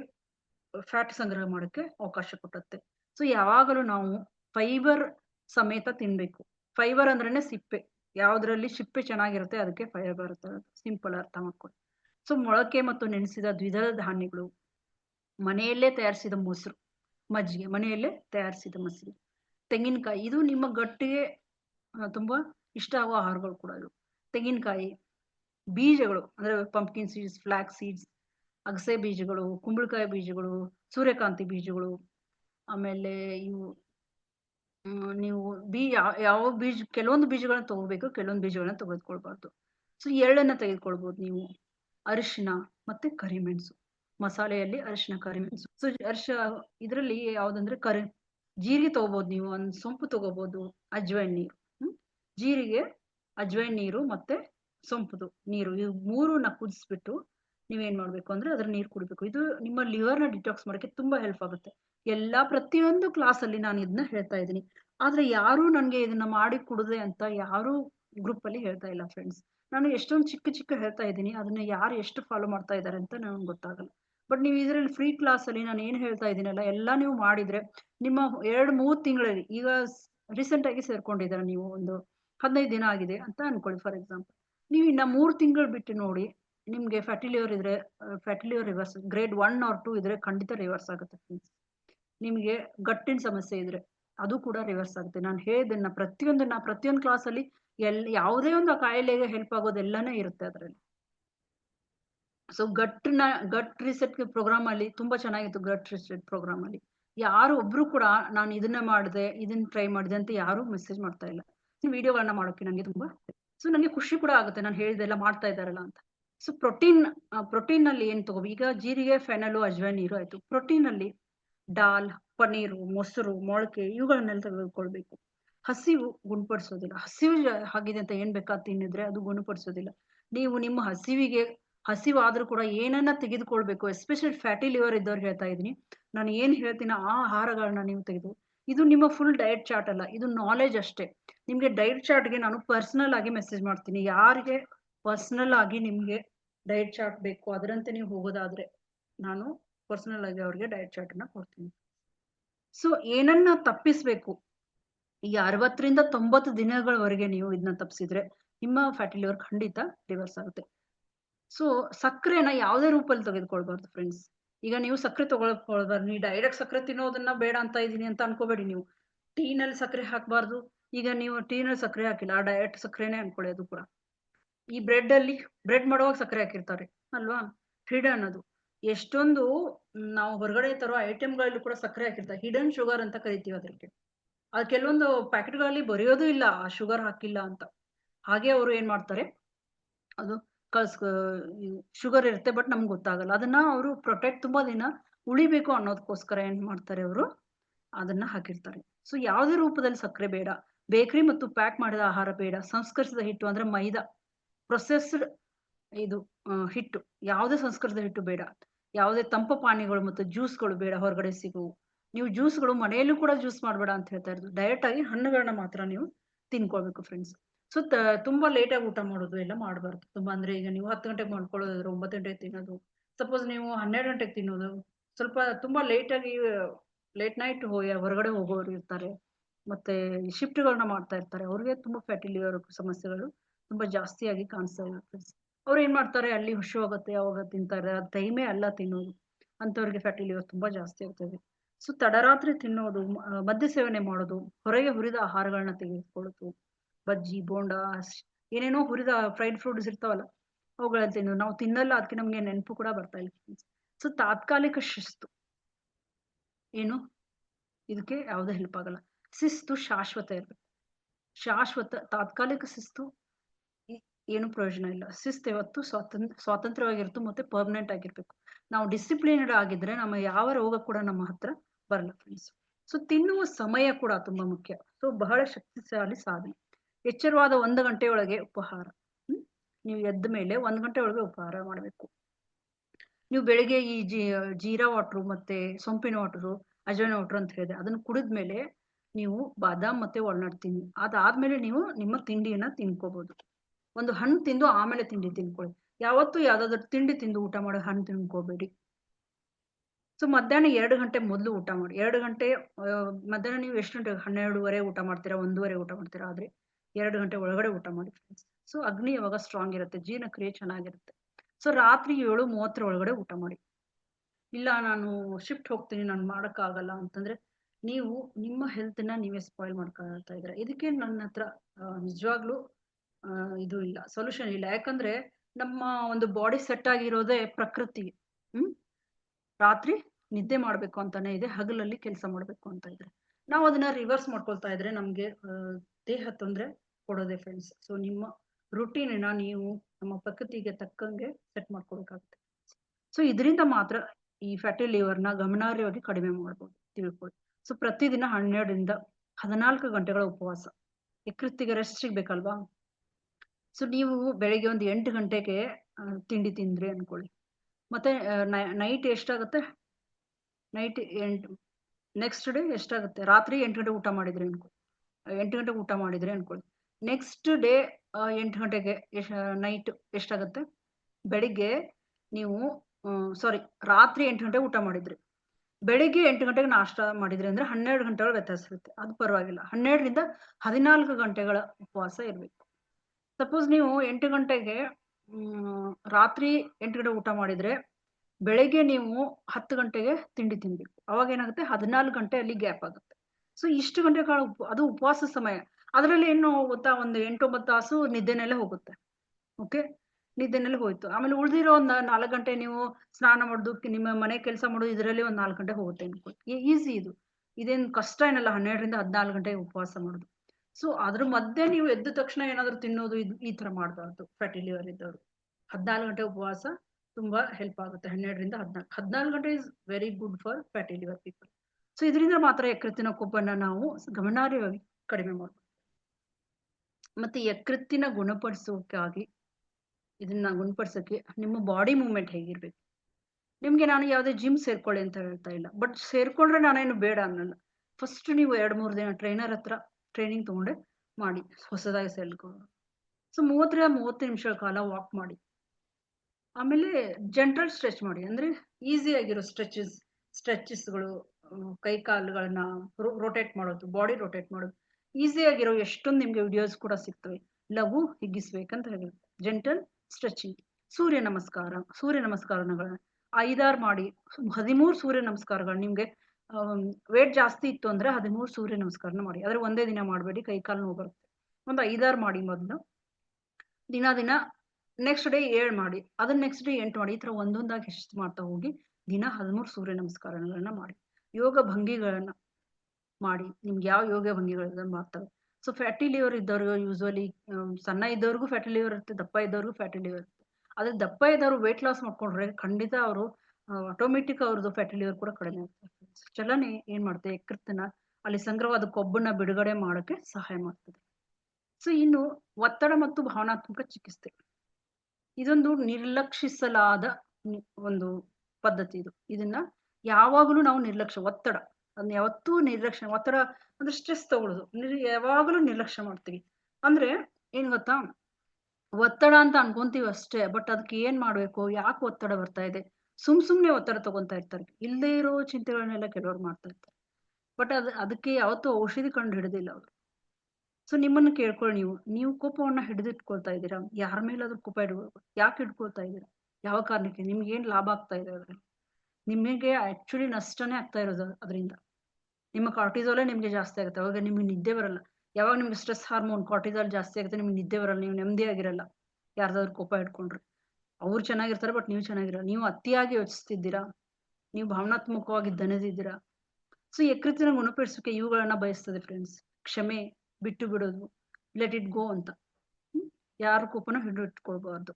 ಫ್ಯಾಟ್ ಸಂಗ್ರಹ ಮಾಡೋಕ್ಕೆ ಅವಕಾಶ ಕೊಟ್ಟತ್ತೆ. ಸೊ ಯಾವಾಗಲೂ ನಾವು ಫೈಬರ್ ಸಮೇತ ತಿನ್ಬೇಕು. ಫೈಬರ್ ಅಂದ್ರೇನೆ ಸಿಪ್ಪೆ. ಯಾವ್ದ್ರಲ್ಲಿ ಸಿಪ್ಪೆ ಚೆನ್ನಾಗಿರುತ್ತೆ ಅದಕ್ಕೆ ಫೈಬರ್ ಸಿಂಪಲ್ ಅರ್ಥ ಮಾಡ್ಕೊಳ್ಳಿ. ಸೊ ಮೊಳಕೆ ಮತ್ತು ನೆನೆಸಿದ ದ್ವಿದಳ ಧಾನ್ಯಗಳು. ಮನೆಯಲ್ಲೇ ತಯಾರಿಸಿದ ಮೊಸರು, ಮಜ್ಜಿಗೆ, ಮನೆಯಲ್ಲೇ ತಯಾರಿಸಿದ ಮೊಸರು. ತೆಂಗಿನಕಾಯಿ, ಇದು ನಿಮ್ಮ ಗಟ್ಟಿಗೆ ತುಂಬಾ ಇಷ್ಟ ಆಗುವ ಆಹಾರಗಳು ಕೂಡ ಇದು ತೆಂಗಿನಕಾಯಿ, ಬೀಜಗಳು, ಅಂದ್ರೆ ಪಂಪ್ಕಿನ್ ಸೀಡ್ಸ್ ಫ್ಲಾಕ್ ಸೀಡ್ಸ್ ಅಗಸೆ ಬೀಜಗಳು, ಕುಂಬಳಕಾಯಿ ಬೀಜಗಳು, ಸೂರ್ಯಕಾಂತಿ ಬೀಜಗಳು, ಆಮೇಲೆ ಇವು ನೀವು ಬೀ ಯಾವ ಬೀಜ, ಕೆಲವೊಂದು ಬೀಜಗಳನ್ನ ತಗೋಬೇಕು, ಕೆಲವೊಂದು ಬೀಜಗಳನ್ನ ತೆಗೆದುಕೊಳ್ಬಾರ್ದು. ಸೊ ಎರಡನ್ನ ತೆಗೆದುಕೊಳ್ಬಹುದು ನೀವು. ಅರಿಶಿನ ಮತ್ತೆ ಕರಿಮೆಣಸು. ಮಸಾಲೆಯಲ್ಲಿ ಅರಿಶಿನ, ಕರಿಮೆಣಸು. ಸೊ ಅರಿಶ, ಇದರಲ್ಲಿ ಯಾವ್ದಂದ್ರೆ ಕರಿ, ಜೀರಿಗೆ ತಗೋಬಹುದು ನೀವು, ಒಂದು ಸೊಂಪು ತಗೋಬಹುದು ಅಜ್ವೈನ್ ನೀರು ಜೀರಿಗೆ ಅಜ್ವೈನ್ ನೀರು ಮತ್ತೆ ಸೊಂಪುದು, ನೀರು. ಇವು ಮೂರನ್ನ ಕುದಿಸ್ಬಿಟ್ಟು ನೀವೇನ್ ಮಾಡ್ಬೇಕು ಅಂದ್ರೆ ಅದ್ರ ನೀರು ಕುಡಿಬೇಕು. ಇದು ನಿಮ್ಮ ಲಿವರ್ನ ಡಿಟಾಕ್ಸ್ ಮಾಡೋಕೆ ತುಂಬಾ ಹೆಲ್ಪ್ ಆಗುತ್ತೆ. ಎಲ್ಲಾ ಪ್ರತಿಯೊಂದು ಕ್ಲಾಸ್ ಅಲ್ಲಿ ನಾನು ಇದನ್ನ ಹೇಳ್ತಾ ಇದ್ದೀನಿ. ಆದ್ರೆ ಯಾರು ನನ್ಗೆ ಇದನ್ನ ಮಾಡಿ ಕುಡದೆ ಅಂತ ಯಾರು ಗ್ರೂಪ್ ಅಲ್ಲಿ ಹೇಳ್ತಾ ಇಲ್ಲ ಫ್ರೆಂಡ್ಸ್ ನಾನು ಎಷ್ಟೊಂದು ಚಿಕ್ಕ ಚಿಕ್ಕ ಹೇಳ್ತಾ ಇದ್ದೀನಿ. ಅದನ್ನ ಯಾರು ಎಷ್ಟು ಫಾಲೋ ಮಾಡ್ತಾ ಇದ್ದಾರೆ ಅಂತ ನನಗೆ ಗೊತ್ತಾಗಲ್ಲ. ಬಟ್ ನೀವು ಇದರಲ್ಲಿ ಫ್ರೀ ಕ್ಲಾಸ್ ಅಲ್ಲಿ ನಾನು ಏನ್ ಹೇಳ್ತಾ ಇದ್ದೀನಲ್ಲ, ಎಲ್ಲ ನೀವು ಮಾಡಿದ್ರೆ ನಿಮ್ಮ ಎರಡು ಮೂರು ತಿಂಗಳಲ್ಲಿ ಈಗ ರೀಸೆಂಟ್ ಆಗಿ ಸೇರ್ಕೊಂಡಿದ್ದಾರೆ ನೀವು ಒಂದು ಹದಿನೈದು ದಿನ ಆಗಿದೆ ಅಂತ ಅನ್ಕೊಳ್ಳಿ. ಫಾರ್ ಎಕ್ಸಾಂಪಲ್ ನೀವು ಇನ್ನ ಮೂರು ತಿಂಗಳು ಬಿಟ್ಟು ನೋಡಿ ನಿಮ್ಗೆ ಫ್ಯಾಟಿಲಿಯೋರ್ ಇದ್ರೆ fatty liver reverse grade one or two ಇದ್ರೆ ಖಂಡಿತ ರಿವರ್ಸ್ ಆಗುತ್ತೆ ಫ್ರೆಂಡ್ಸ್ ನಿಮಗೆ ಗಟ್ಟಿನ ಸಮಸ್ಯೆ ಇದ್ರೆ ಅದು ಕೂಡ ರಿವರ್ಸ್ ಆಗುತ್ತೆ. ನಾನು ಹೇಳಿದನ್ನ ಪ್ರತಿಯೊಂದನ್ನ ಪ್ರತಿಯೊಂದು ಕ್ಲಾಸಲ್ಲಿ ಎಲ್, ಯಾವುದೇ ಒಂದು ಕಾಯಿಲೆಗೆ ಹೆಲ್ಪ್ ಆಗೋದೆಲ್ಲನೇ ಇರುತ್ತೆ ಅದರಲ್ಲಿ. ಸೊ ಗಟ್ನ ಗಟ್ ರಿಸೆಟ್ ಪ್ರೋಗ್ರಾಮ್ ಅಲ್ಲಿ ತುಂಬಾ ಚೆನ್ನಾಗಿತ್ತು ಗಟ್ ರಿಸೆಟ್ ಪ್ರೋಗ್ರಾಮ್ ಅಲ್ಲಿ. ಯಾರು ಒಬ್ರು ಕೂಡ ನಾನು ಇದನ್ನ ಮಾಡಿದೆ ಇದನ್ನ ಟ್ರೈ ಮಾಡಿದೆ ಅಂತ ಯಾರು ಮೆಸೇಜ್ ಮಾಡ್ತಾ ಇಲ್ಲ. ವಿಡಿಯೋಗಳನ್ನ ಮಾಡೋಕೆ ನನಗೆ ತುಂಬಾ, ಸೊ ನನಗೆ ಖುಷಿ ಕೂಡ ಆಗುತ್ತೆ. ನಾನು ಹೇಳಿದೆಲ್ಲ ಮಾಡ್ತಾ ಇದ್ದಾರಲ್ಲ ಅಂತ. ಸೊ ಪ್ರೋಟೀನ್ ಪ್ರೋಟೀನ್ ಅಲ್ಲಿ ಏನ್ ತಗೋ, ಈಗ ಜೀರಿಗೆ, ಫೆನಲು, ಅಜ್ವೈನ್, ನೀರು ಆಯ್ತು. ಪ್ರೋಟೀನ್ ಅಲ್ಲಿ ದಾಲ್, ಪನ್ನೀರು, ಮೊಸರು, ಮೊಳಕೆ ಇವುಗಳನ್ನೆಲ್ಲ ತೆಗೆದುಕೊಳ್ಬೇಕು. ಹಸಿವು ಗುಣಪಡಿಸೋದಿಲ್ಲ. ಹಸಿವು ಆಗಿದೆ ಅಂತ ಏನ್ ಬೇಕಾ ತಿನ್ನಿದ್ರೆ ಅದು ಗುಣಪಡಿಸೋದಿಲ್ಲ. ನೀವು ನಿಮ್ಮ ಹಸಿವಿಗೆ, ಹಸಿವಾದ್ರೂ ಕೂಡ ಏನನ್ನ ತೆಗೆದುಕೊಳ್ಬೇಕು ಎಸ್ಪೆಷಲಿ ಫ್ಯಾಟಿ ಲಿವರ್ ಇದ್ದವ್ರು ಹೇಳ್ತಾ ಇದೀನಿ ನಾನು ಏನ್ ಹೇಳ್ತೀನಿ ಆ ಆಹಾರಗಳನ್ನ ನೀವು ತೆಗೆದು, ಇದು ನಿಮ್ಮ ಫುಲ್ ಡಯಟ್ ಚಾರ್ಟ್ ಅಲ್ಲ, ಇದು ನಾಲೆಜ್ ಅಷ್ಟೇ. ನಿಮ್ಗೆ ಡಯಟ್ ಚಾರ್ಟ್ಗೆ ನಾನು ಪರ್ಸನಲ್ ಆಗಿ ಮೆಸೇಜ್ ಮಾಡ್ತೀನಿ. ಯಾರಿಗೆ ಪರ್ಸನಲ್ ಆಗಿ ನಿಮ್ಗೆ ಡಯಟ್ ಚಾರ್ಟ್ ಬೇಕು, ಅದರಂತೆ ನೀವು ಹೋಗೋದಾದ್ರೆ ನಾನು ಪರ್ಸನಲ್ ಆಗಿ ಅವ್ರಿಗೆ ಡಯಟ್ ಚಾರ್ಟ್ನ ಕೊಡ್ತೀನಿ. ಸೊ ಏನನ್ನ ತಪ್ಪಿಸ್ಬೇಕು? ಈ ಅರವತ್ತರಿಂದ ತೊಂಬತ್ತು ದಿನಗಳವರೆಗೆ ನೀವು ಇದನ್ನ ತಪ್ಪಿಸಿದ್ರೆ ನಿಮ್ಮ ಫ್ಯಾಟಿ ಲಿವರ್ ಖಂಡಿತ ರಿವರ್ಸ್ ಆಗುತ್ತೆ. ಸೊ ಸಕ್ಕರೆನ ಯಾವುದೇ ರೂಪದಲ್ಲಿ ತೆಗೆದುಕೊಳ್ಬಾರ್ದು ಫ್ರೆಂಡ್ಸ್ ಈಗ ನೀವು ಸಕ್ಕರೆ ತಗೊಳ್ಕೊಳ್ಬಾರ್ದು ನೀವು ಡೈರೆಕ್ಟ್ ಸಕ್ಕರೆ ತಿನ್ನೋದನ್ನ ಬೇಡ ಅಂತ ಇದೀನಿ ಅಂತ ಅನ್ಕೋಬೇಡಿ ನೀವು. ಟೀನಲ್ಲಿ ಸಕ್ಕರೆ ಹಾಕಬಾರ್ದು. ಈಗ ನೀವು ಟೀನಲ್ಲಿ ಸಕ್ಕರೆ ಹಾಕಿಲ್ಲ, ಆ ಡಯಟ್ ಸಕ್ಕರೆನೇ ಅನ್ಕೊಳ್ಳಿ ಅದು ಕೂಡ. ಈ ಬ್ರೆಡ್ ಅಲ್ಲಿ ಬ್ರೆಡ್ ಮಾಡುವಾಗ ಸಕ್ಕರೆ ಹಾಕಿರ್ತಾರೆ, ಅಲ್ವಾ? ಹಿಡನ್ ಅದು ಎಷ್ಟೊಂದು ನಾವು ಹೊರಗಡೆ ತರೋ ಐಟಮ್ಗಳಲ್ಲೂ ಕೂಡ ಸಕ್ಕರೆ ಹಾಕಿರ್ತಾರೆ. ಹಿಡನ್ ಶುಗರ್ ಅಂತ ಕರಿತೀವಿ ಅದಕ್ಕೆ ಅದು ಕೆಲವೊಂದು ಪ್ಯಾಕೆಟ್ಗಳಲ್ಲಿ ಬರೆಯೋದು ಇಲ್ಲ, ಆ ಶುಗರ್ ಹಾಕಿಲ್ಲ ಅಂತ. ಹಾಗೆ ಅವರು ಏನ್ ಮಾಡ್ತಾರೆ? ಅದು ಕಲ್ಸ್ ಶುಗರ್ ಇರುತ್ತೆ ಬಟ್ ನಮ್ಗೆ ಗೊತ್ತಾಗಲ್ಲ. ಅದನ್ನ ಅವರು ಪ್ರೊಟೆಕ್ಟ್ ತುಂಬಾ ದಿನ ಉಳಿಬೇಕು ಅನ್ನೋದಕ್ಕೋಸ್ಕರ ಏನ್ ಮಾಡ್ತಾರೆ ಅವರು? ಅದನ್ನ ಹಾಕಿರ್ತಾರೆ. ಸೊ ಯಾವುದೇ ರೂಪದಲ್ಲಿ ಸಕ್ಕರೆ ಬೇಡ. ಬೇಕರಿ ಮತ್ತು ಪ್ಯಾಕ್ ಮಾಡಿದ ಆಹಾರ ಬೇಡ. ಸಂಸ್ಕರಿಸಿದ ಹಿಟ್ಟು ಅಂದ್ರೆ ಮೈದಾ. ಪ್ರೊಸೆಸ್ಡ್ ಇದು ಹಿಟ್ಟು. ಯಾವುದೇ ಸಂಸ್ಕೃತ ಹಿಟ್ಟು ಬೇಡ. ಯಾವುದೇ ತಂಪು ಪಾನೀಯಗಳು ಮತ್ತು ಜ್ಯೂಸ್ಗಳು ಬೇಡ, ಹೊರಗಡೆ ಸಿಗುವು ನೀವು ಜ್ಯೂಸ್ಗಳು ಮನೆಯಲ್ಲೂ ಕೂಡ ಜ್ಯೂಸ್ ಮಾಡಬೇಡ ಅಂತ ಹೇಳ್ತಾ ಇರೋದು. ಡಯಟ್ ಆಗಿ ಹಣ್ಣುಗಳನ್ನ ಮಾತ್ರ ನೀವು ತಿನ್ಕೊಳ್ಬೇಕು ಫ್ರೆಂಡ್ಸ್ ಸೊ ತುಂಬಾ ಲೇಟ್ ಆಗಿ ಊಟ ಮಾಡೋದು ಎಲ್ಲ ಮಾಡಬಾರ್ದು. ತುಂಬಾ ಅಂದ್ರೆ ಈಗ ನೀವು ಹತ್ತು ಗಂಟೆಗೆ ಮಾಡ್ಕೊಳ್ಳೋದಾದ್ರೆ ಒಂಬತ್ತು ಗಂಟೆಗೆ ತಿನ್ನೋದು. ಸಪೋಸ್ ನೀವು ಹನ್ನೆರಡು ಗಂಟೆಗೆ ತಿನ್ನೋದು. ಸ್ವಲ್ಪ ತುಂಬಾ ಲೇಟ್ ಆಗಿ ಲೇಟ್ ನೈಟ್ ಹೋಗಿ ಹೊರಗಡೆ ಹೋಗೋರು ಇರ್ತಾರೆ. ಮತ್ತೆ ಶಿಫ್ಟ್ಗಳನ್ನ ಮಾಡ್ತಾ ಇರ್ತಾರೆ. ಅವ್ರಿಗೆ ತುಂಬಾ ಫ್ಯಾಟಿ ಲಿವರ್ ಸಮಸ್ಯೆಗಳು ತುಂಬಾ ಜಾಸ್ತಿಯಾಗಿ ಕಾಣಿಸ್ತಾ ಇರುತ್ತೆ ಅವ್ರು ಏನ್ ಮಾಡ್ತಾರೆ, ಅಲ್ಲಿ ಹುಷು ಆಗುತ್ತೆ ಯಾವಾಗ ತಿಂತಾರೆ. ಅದು ಟೈಮೇ ಅಲ್ಲ ತಿನ್ನೋದು. ಅಂಥವ್ರಿಗೆ ಫ್ಯಾಟಿ ಲಿವರ್ ತುಂಬಾ ಜಾಸ್ತಿ ಆಗ್ತದೆ. ಸೊ ತಡರಾತ್ರಿ ತಿನ್ನೋದು ಮದ್ಯ ಸೇವನೆ ಮಾಡೋದು, ಹೊರಗೆ ಹುರಿದ ಆಹಾರಗಳನ್ನ ತೆಗೆದುಕೊಳ್ಳೋದು, ಬಜ್ಜಿ, ಬೋಂಡ ಏನೇನೋ ಹುರಿದ ಫ್ರೈಡ್ ಫ್ರೂಟ್ಸ್ ಇರ್ತಾವಲ್ಲ, ಅವುಗಳನ್ನ ತಿನ್ನು ನಾವು ತಿನ್ನಲ್ಲ ಅದಕ್ಕೆ ನಮ್ಗೆ ನೆನಪು ಕೂಡ ಬರ್ತಾ ಇಲ್ಲ. ಸೊ ತಾತ್ಕಾಲಿಕ ಶಿಸ್ತು. ಏನು? ಇದಕ್ಕೆ ಯಾವುದೇ ಹೆಲ್ಪ್ ಆಗಲ್ಲ. ಶಿಸ್ತು ಶಾಶ್ವತ ಇರ್ಬೇಕು. ಶಾಶ್ವತ, ತಾತ್ಕಾಲಿಕ ಶಿಸ್ತು ಏನು ಪ್ರಯೋಜನ ಇಲ್ಲ. ಶಿಸ್ತು ಯಾವತ್ತು ಸ್ವಾತಂತ್ರ್ಯ ಸ್ವಾತಂತ್ರ್ಯವಾಗಿರ್ತು ಮತ್ತೆ ಪರ್ಮನೆಂಟ್ ಆಗಿರ್ಬೇಕು. ನಾವು ಡಿಸಿಪ್ಲಿನ್ಡ್ ಆಗಿದ್ರೆ ನಮ್ಮ ಯಾವ ರೋಗ ಕೂಡ ನಮ್ಮ ಹತ್ರ ಬರಲ್ಲ ಫ್ರೆಂಡ್ಸ್ ಸೊ ತಿನ್ನುವ ಸಮಯ ಕೂಡ ತುಂಬಾ ಮುಖ್ಯ. ಸೊ ಬಹಳ ಶಕ್ತಿಶಾಲಿ ಸಾಧನೆ. ಎಚ್ಚರವಾದ ಒಂದು ಗಂಟೆಯೊಳಗೆ ಉಪಹಾರ? ನೀವು ಎದ್ದ ಮೇಲೆ ಒಂದ್ ಗಂಟೆ ಒಳಗೆ ಉಪಹಾರ ಮಾಡಬೇಕು. ನೀವು ಬೆಳಿಗ್ಗೆ ಈ ಜೀ, ಜೀರಾ ವಾಟ್ರು ಮತ್ತೆ ಸೊಂಪಿನ ವಾಟ್ರು ಅಜವಾನ ವಾಟ್ರು ಅಂತ ಹೇಳಿದೆ ಅದನ್ನ ಕುಡಿದ್ಮೇಲೆ ನೀವು ಬಾದಾಮ್ ಮತ್ತೆ ಒಳನಾಡ್ತೀನಿ ಅದಾದ್ಮೇಲೆ ನೀವು ನಿಮ್ಮ ತಿಂಡಿಯನ್ನ ತಿನ್ಕೋಬಹುದು ಒಂದು ಹಣ್ಣು ತಿಂದು ಆಮೇಲೆ ತಿಂಡಿ ತಿನ್ಕೊಳ್ಳಿ ಯಾವತ್ತೂ ಯಾವ್ದಾದ್ರು ತಿಂಡಿ ತಿಂದು ಊಟ ಮಾಡೋ ಹಣ್ಣು ತಿನ್ಕೋಬೇಡಿ. ಸೊ ಮಧ್ಯಾಹ್ನ ಎರಡು ಗಂಟೆ ಮೊದಲು ಊಟ ಮಾಡಿ. ಎರಡು ಗಂಟೆ ಮಧ್ಯಾಹ್ನ ನೀವು ಎಷ್ಟು ಗಂಟೆ, ಹನ್ನೆರಡುವರೆ ಊಟ ಮಾಡ್ತೀರಾ, ಒಂದೂವರೆ ಊಟ ಮಾಡ್ತೀರಾ, ಆದ್ರೆ ಎರಡು ಗಂಟೆ ಒಳಗಡೆ ಊಟ ಮಾಡಿ ಸೊ ಅಗ್ನಿ ಯಾವಾಗ ಸ್ಟ್ರಾಂಗ್ ಇರುತ್ತೆ, ಜೀರ್ಣಕ್ರಿಯೆ ಚೆನ್ನಾಗಿರುತ್ತೆ. ಸೊ ರಾತ್ರಿ ಏಳು ಮೂವತ್ತರ ಒಳಗಡೆ ಊಟ ಮಾಡಿ. ಇಲ್ಲ, ನಾನು ಶಿಫ್ಟ್ ಹೋಗ್ತೀನಿ, ನಾನು ಮಾಡೋಕ್ಕಾಗಲ್ಲ ಅಂತಂದ್ರೆ ನೀವು ನಿಮ್ಮ ಹೆಲ್ತ್ನ ನೀವೇ ಸ್ಪಾಯ್ಲ್ ಮಾಡ್ಕೊಳ್ತಾ ಇದ್ದೀರಾ. ಇದಕ್ಕೆ ನನ್ನ ಹತ್ರ ನಿಜವಾಗ್ಲೂ ಇದು ಇಲ್ಲ ಸೊಲ್ಯೂಷನ್ ಇಲ್ಲ. ಯಾಕಂದ್ರೆ ನಮ್ಮ ಒಂದು ಬಾಡಿ ಸೆಟ್ ಆಗಿರೋದೇ ಪ್ರಕೃತಿ. ಹ್ಮ್? ರಾತ್ರಿ ನಿದ್ದೆ ಮಾಡ್ಬೇಕು ಅಂತಾನೆ ಇದೆ, ಹಗಲಲ್ಲಿ ಕೆಲಸ ಮಾಡ್ಬೇಕು ಅಂತ ಇದ್ರೆ ನಾವು ಅದನ್ನ ರಿವರ್ಸ್ ಮಾಡ್ಕೊಳ್ತಾ ಇದ್ರೆ ನಮ್ಗೆ ದೇಹ ತೊಂದ್ರೆ ಕೊಡೋದೆ ಫ್ರೆಂಡ್ಸ್ ಸೊ ನಿಮ್ಮ ರುಟೀನಿನ ನೀವು ನಮ್ಮ ಪ್ರಕೃತಿಗೆ ತಕ್ಕಂಗೆ ಸೆಟ್ ಮಾಡ್ಕೊಳ್ಬೇಕಾಗುತ್ತೆ. ಸೊ ಇದರಿಂದ ಮಾತ್ರ ಈ ಫ್ಯಾಟಿ ಲಿವರ್ನ ಗಮನಾರ್ಹವಾಗಿ ಕಡಿಮೆ ಮಾಡ್ಬೋದು, ತಿಳ್ಕೊಳ್ಳಿ. ಸೊ ಪ್ರತಿದಿನ ಹನ್ನೆರಡರಿಂದ ಹದಿನಾಲ್ಕು ಗಂಟೆಗಳ ಉಪವಾಸ. ಯಕೃತಿಗೆ ರೆಸ್ಟ್ ಸಿಗ್ಬೇಕಲ್ವಾ? ಸೊ ನೀವು ಬೆಳಿಗ್ಗೆ ಒಂದು ಎಂಟು ಗಂಟೆಗೆ ತಿಂಡಿ ತಿಂದ್ರಿ ಅನ್ಕೊಳ್ಳಿ. ಮತ್ತೆ ನೈಟ್ ಎಷ್ಟಾಗುತ್ತೆ? ನೈಟ್ ಎಂಟು ನೆಕ್ಸ್ಟ್ ಡೇ ಎಷ್ಟಾಗುತ್ತೆ? ರಾತ್ರಿ ಎಂಟು ಗಂಟೆ ಊಟ ಮಾಡಿದ್ರಿ ಅನ್ಕೊಳ್ಳಿ. ಎಂಟು ಗಂಟೆಗೆ ಊಟ ಮಾಡಿದ್ರಿ ಅನ್ಕೊಳ್ಳಿ. ನೆಕ್ಸ್ಟ್ ಡೇ ಎಂಟು ಗಂಟೆಗೆ ನೈಟ್ ಎಷ್ಟಾಗುತ್ತೆ? ಬೆಳಿಗ್ಗೆ ನೀವು ಸಾರಿ ರಾತ್ರಿ ಎಂಟು ಗಂಟೆಗೆ ಊಟ ಮಾಡಿದ್ರಿ. ಬೆಳಿಗ್ಗೆ ಎಂಟು ಗಂಟೆಗೆ ನಾಷ್ಟ ಮಾಡಿದ್ರಿ ಅಂದ್ರೆ ಹನ್ನೆರಡು ಗಂಟೆಗಳ ವ್ಯತ್ಯಾಸ ಇರುತ್ತೆ. ಅದು ಪರವಾಗಿಲ್ಲ. ಹನ್ನೆರಡರಿಂದ ಹದಿನಾಲ್ಕು ಗಂಟೆಗಳ ಉಪವಾಸ ಇರಬೇಕು. ಸಪೋಸ್ ನೀವು ಎಂಟು ಗಂಟೆಗೆ ರಾತ್ರಿ ಎಂಟು ಗಂಟೆ ಊಟ ಮಾಡಿದ್ರೆ, ಬೆಳಗ್ಗೆ ನೀವು ಹತ್ತು ಗಂಟೆಗೆ ತಿಂಡಿ ತಿನ್ಬೇಕು. ಅವಾಗ ಏನಾಗುತ್ತೆ? ಹದಿನಾಲ್ಕು ಗಂಟೆ ಅಲ್ಲಿ ಗ್ಯಾಪ್ ಆಗುತ್ತೆ. ಸೊ ಇಷ್ಟು ಗಂಟೆ ಕಾಲ ಅದು ಉಪವಾಸ ಸಮಯ. ಅದರಲ್ಲಿ ಏನು ಗೊತ್ತಾ? ಒಂದು ಎಂಟೊಂಬತ್ತು ತಾಸು ನಿದ್ದೆನಲ್ಲೇ ಹೋಗುತ್ತೆ. ಓಕೆ ನಿದ್ದೆನಲ್ಲಿ ಹೋಯ್ತು. ಆಮೇಲೆ ಉಳಿದಿರೋ ಒಂದು ನಾಲ್ಕು ಗಂಟೆ ನೀವು ಸ್ನಾನ ಮಾಡೋದು, ನಿಮ್ಮ ಮನೆ ಕೆಲಸ ಮಾಡೋದು ಇದರಲ್ಲಿ ಒಂದು ನಾಲ್ಕು ಗಂಟೆ ಹೋಗುತ್ತೆ ಅನ್ಕೊಳ್ಳಿ ಈಸಿ ಇದು. ಇದೇನು ಕಷ್ಟ ಏನಲ್ಲ, ಹನ್ನೆರಡರಿಂದ ಹದಿನಾಲ್ಕು ಗಂಟೆಗೆ ಉಪವಾಸ ಮಾಡೋದು. ಸೊ ಅದ್ರ ಮಧ್ಯೆ ನೀವು ಎದ್ದ ತಕ್ಷಣ ಏನಾದ್ರು ತಿನ್ನೋದು ಇದು ಈ ತರ ಮಾಡಬಾರ್ದು. ಫ್ಯಾಟಿ ಲಿವರ್ ಇದ್ದವರು. ಹದಿನಾಲ್ಕು ಗಂಟೆ ಉಪವಾಸ ತುಂಬಾ ಹೆಲ್ಪ್ ಆಗುತ್ತೆ. ಹನ್ನೆರಡರಿಂದ ಹದಿನಾಲ್ಕು. ಹದಿನಾಲ್ಕು ಗಂಟೆ is very good for fatty liver people so ಇದರಿಂದ ಮಾತ್ರ ಯಕೃತ್ತಿನ ಕೊಬ್ಬನ್ನ ನಾವು ಗಮನಾರ್ಹವಾಗಿ ಕಡಿಮೆ ಮಾಡ್ಬೋದು. ಮತ್ತೆ ಯಕೃತ್ತಿನ ಗುಣಪಡಿಸೋಕ್ಕಾಗಿ ಇದನ್ನ ಗುಣಪಡಿಸೋಕೆ ನಿಮ್ಮ ಬಾಡಿ ಮೂವ್ಮೆಂಟ್ ಹೇಗಿರ್ಬೇಕು? ನಿಮ್ಗೆ ನಾನು ಯಾವುದೇ ಜಿಮ್ ಸೇರ್ಕೊಳ್ಳಿ ಅಂತ ಹೇಳ್ತಾ ಇಲ್ಲ. ಬಟ್ ಸೇರ್ಕೊಂಡ್ರೆ ನಾನೇನು ಬೇಡ ಅನ್ನಲ್ಲ. ಫಸ್ಟ್ ನೀವು ಎರಡು ಮೂರು ದಿನ ಟ್ರೈನರ್ ಹತ್ರ ಟ್ರೈನಿಂಗ್ ತಗೊಂಡೆ ಮಾಡಿ, ಹೊಸದಾಗಿ ಸೆಲ್ಕೊಂಡು ಸೊ ಮೂವತ್ತರಿಂದ ಮೂವತ್ತು ನಿಮಿಷಗಳ ಕಾಲ ವಾಕ್ ಮಾಡಿ. ಆಮೇಲೆ ಜನರಲ್ ಸ್ಟ್ರೆಚ್ ಮಾಡಿ. ಅಂದ್ರೆ ಈಸಿ ಆಗಿರೋ ಸ್ಟ್ರೆಚಸ್ ಸ್ಟ್ರೆಚಸ್ಗಳು ಕೈ ಕಾಲುಗಳನ್ನ ರೊಟೇಟ್ ಮಾಡೋದು ಬಾಡಿ ರೊಟೇಟ್ ಮಾಡೋದು. ಈಸಿ ಆಗಿರೋ ಎಷ್ಟೊಂದು ನಿಮ್ಗೆ ವಿಡಿಯೋಸ್ ಕೂಡ ಸಿಗ್ತವೆ. ಲಘು ಹಿಗ್ಗಿಸ್ಬೇಕಂತ ಹೇಳಿರುತ್ತೆ ಜೆಂಟಲ್ ಸ್ಟ್ರೆಚಿಂಗ್ ಸೂರ್ಯ ನಮಸ್ಕಾರ. ಸೂರ್ಯ ನಮಸ್ಕಾರಗಳ ಐದಾರು ಮಾಡಿ, ಹದಿಮೂರು ಸೂರ್ಯ ನಮಸ್ಕಾರಗಳು ನಿಮ್ಗೆ ವೇಟ್ ಜಾಸ್ತಿ ಇತ್ತು ಅಂದ್ರೆ ಹದಿಮೂರು ಸೂರ್ಯ ನಮಸ್ಕಾರನ ಮಾಡಿ. ಆದ್ರೆ ಒಂದೇ ದಿನ ಮಾಡಬೇಡಿ ಕೈ ಕಾಲು ನೋವು ಬರುತ್ತೆ. ಒಂದು ಐದಾರು ಮಾಡಿ ಮೊದಲು. ದಿನ ದಿನ ನೆಕ್ಸ್ಟ್ ಡೇ ಏಳು ಮಾಡಿ. ಅದನ್ನ ನೆಕ್ಸ್ಟ್ ಡೇ ಎಂಟು ಮಾಡಿ. ಈ ತರ ಒಂದೊಂದಾಗಿ ಹೆಚ್ಚು ಮಾಡ್ತಾ ಹೋಗಿ ದಿನ ಹದಿಮೂರು ಸೂರ್ಯ ನಮಸ್ಕಾರಗಳನ್ನ ಮಾಡಿ. ಯೋಗ ಭಂಗಿಗಳನ್ನ ಮಾಡಿ. ನಿಮ್ಗೆ ಯಾವ ಯೋಗ ಭಂಗಿಗಳನ್ನ ಮಾಡ್ತವೆ ಸೊ ಫ್ಯಾಟಿ ಲಿವರ್ ಇದ್ದವ್ರಿಗೆ ಯೂಸ್ವಲಿ ಸಣ್ಣ ಇದ್ದವ್ರಿಗೂ ಫ್ಯಾಟಿ ಲಿವರ್ ಇರುತ್ತೆ, ದಪ್ಪ ಇದ್ದವ್ರಿಗೂ ಫ್ಯಾಟಿ ಲಿವರ್ ಇರುತ್ತೆ. ಆದ್ರೆ ದಪ್ಪ ಇದ್ದವರು ವೇಟ್ ಲಾಸ್ ಮಾಡ್ಕೊಂಡ್ರೆ ಖಂಡಿತ ಅವರು ಆಟೋಮೆಟಿಕ್ ಅವ್ರದ್ದು ಫ್ಯಾಟಿ ಲಿವರ್ ಕೂಡ ಕಡಿಮೆ ಆಗ್ತದೆ ಚಲನೆ ಏನ್ ಮಾಡುತ್ತೆ ಯಕೃತ್ತನ್ನ ಅಲ್ಲಿ ಸಂಗ್ರಹವಾದ ಕೊಬ್ಬನ್ನ ಬಿಡುಗಡೆ ಮಾಡೋಕೆ ಸಹಾಯ ಮಾಡ್ತದೆ. ಸೊ ಇನ್ನು ಒತ್ತಡ ಮತ್ತು ಭಾವನಾತ್ಮಕ ಚಿಕಿತ್ಸೆ. ಇದೊಂದು ನಿರ್ಲಕ್ಷಿಸಲಾದ ಒಂದು ಪದ್ಧತಿ ಇದು. ಇದನ್ನ ಯಾವಾಗಲೂ ನಾವು ನಿರ್ಲಕ್ಷ್ಯ, ಒತ್ತಡ. ಅದನ್ನ ಯಾವತ್ತೂ ನಿರ್ಲಕ್ಷ್ಯ, ಒತ್ತಡ ಅಂದ್ರೆ ಸ್ಟ್ರೆಸ್ ತಗೊಳ್ಳೋದು ಯಾವಾಗಲೂ ನಿರ್ಲಕ್ಷ್ಯ ಮಾಡ್ತೀವಿ. ಅಂದ್ರೆ ಏನ್ ಗೊತ್ತಾ? ಒತ್ತಡ ಅಂತ ಅನ್ಕೊಂತೀವಿ ಅಷ್ಟೇ ಬಟ್ ಅದಕ್ಕೆ ಏನ್ ಮಾಡ್ಬೇಕು? ಯಾಕೆ ಒತ್ತಡ ಬರ್ತಾ ಇದೆ? ಸುಮ್ ಸುಮ್ನೆ ಒತ್ತಡ ತಗೊಂತಾ ಇರ್ತಾರೆ. ಇಲ್ಲದೆ ಇರೋ ಚಿಂತೆಗಳನ್ನೆಲ್ಲ ಕೆಲವರು ಮಾಡ್ತಾ ಇರ್ತಾರೆ. ಬಟ್ ಅದು, ಅದಕ್ಕೆ ಯಾವತ್ತೂ ಔಷಧಿ ಕಂಡು ಹಿಡಿದಿಲ್ಲ ಅವರು. ಸೊ ನಿಮ್ಮನ್ನ ಕೇಳ್ಕೊಳ್ಳಿ ನೀವು. ನೀವು ಕೋಪವನ್ನ ಹಿಡಿದಿಟ್ಕೊಳ್ತಾ ಇದ್ದೀರಾ? ಯಾರ ಮೇಲಾದ್ರೂ ಕೋಪ ಇಡ್ಬೋದು ಯಾಕೆ ಇಟ್ಕೊಳ್ತಾ ಇದ್ದೀರಾ? ಯಾವ ಕಾರಣಕ್ಕೆ? ನಿಮ್ಗೆ ಏನ್ ಲಾಭ ಆಗ್ತಾ ಇದೆ ಅದ್ರಲ್ಲಿ? ನಿಮಗೆ ಆಕ್ಚುಲಿ ನಷ್ಟನೇ ಆಗ್ತಾ ಇರೋದು ಅದರಿಂದ. ನಿಮ್ಮ ಕಾರ್ಟಿಸೋಲೇ ನಿಮ್ಗೆ ಜಾಸ್ತಿ ಆಗುತ್ತೆ. ಅವಾಗ ನಿಮ್ಗೆ ನಿದ್ದೆ ಬರಲ್ಲ. ಯಾವಾಗ ನಿಮ್ಗೆ ಸ್ಟ್ರೆಸ್ ಹಾರ್ಮೋನ್ ಕಾರ್ಟಿಸಾಲ್ ಜಾಸ್ತಿ ಆಗುತ್ತೆ, ನಿಮ್ಗೆ ನಿದ್ದೆ ಬರಲ್ಲ. ನೀವು ನೆಮ್ಮದಿ ಆಗಿರಲ್ಲ ಯಾರ್ದಾದ್ರು ಕೋಪ ಇಟ್ಕೊಂಡ್ರೆ ಅವ್ರು ಚೆನ್ನಾಗಿರ್ತಾರೆ ಬಟ್ ನೀವು ಚೆನ್ನಾಗಿರಲ್ಲ ನೀವು ಅತಿಯಾಗಿ ಯೋಚಿಸ್ತಿದ್ದೀರಾ? ನೀವು ಭಾವನಾತ್ಮಕವಾಗಿ ದನದಿದ್ದೀರಾ ಸೊ ಯಕೃತಿನ ಗುಣಪಡಿಸೋಕೆ ಇವುಗಳನ್ನ ಬಯಸ್ತದೆ ಫ್ರೆಂಡ್ಸ್ ಕ್ಷಮೆ ಬಿಟ್ಟು ಬಿಡೋದು ಲೆಟ್ ಇಟ್ ಗೋ ಅಂತ. ಯಾರ ಕೋಪನ ಹಿಡಿದು ಇಟ್ಕೊಳ್ಬಾರ್ದು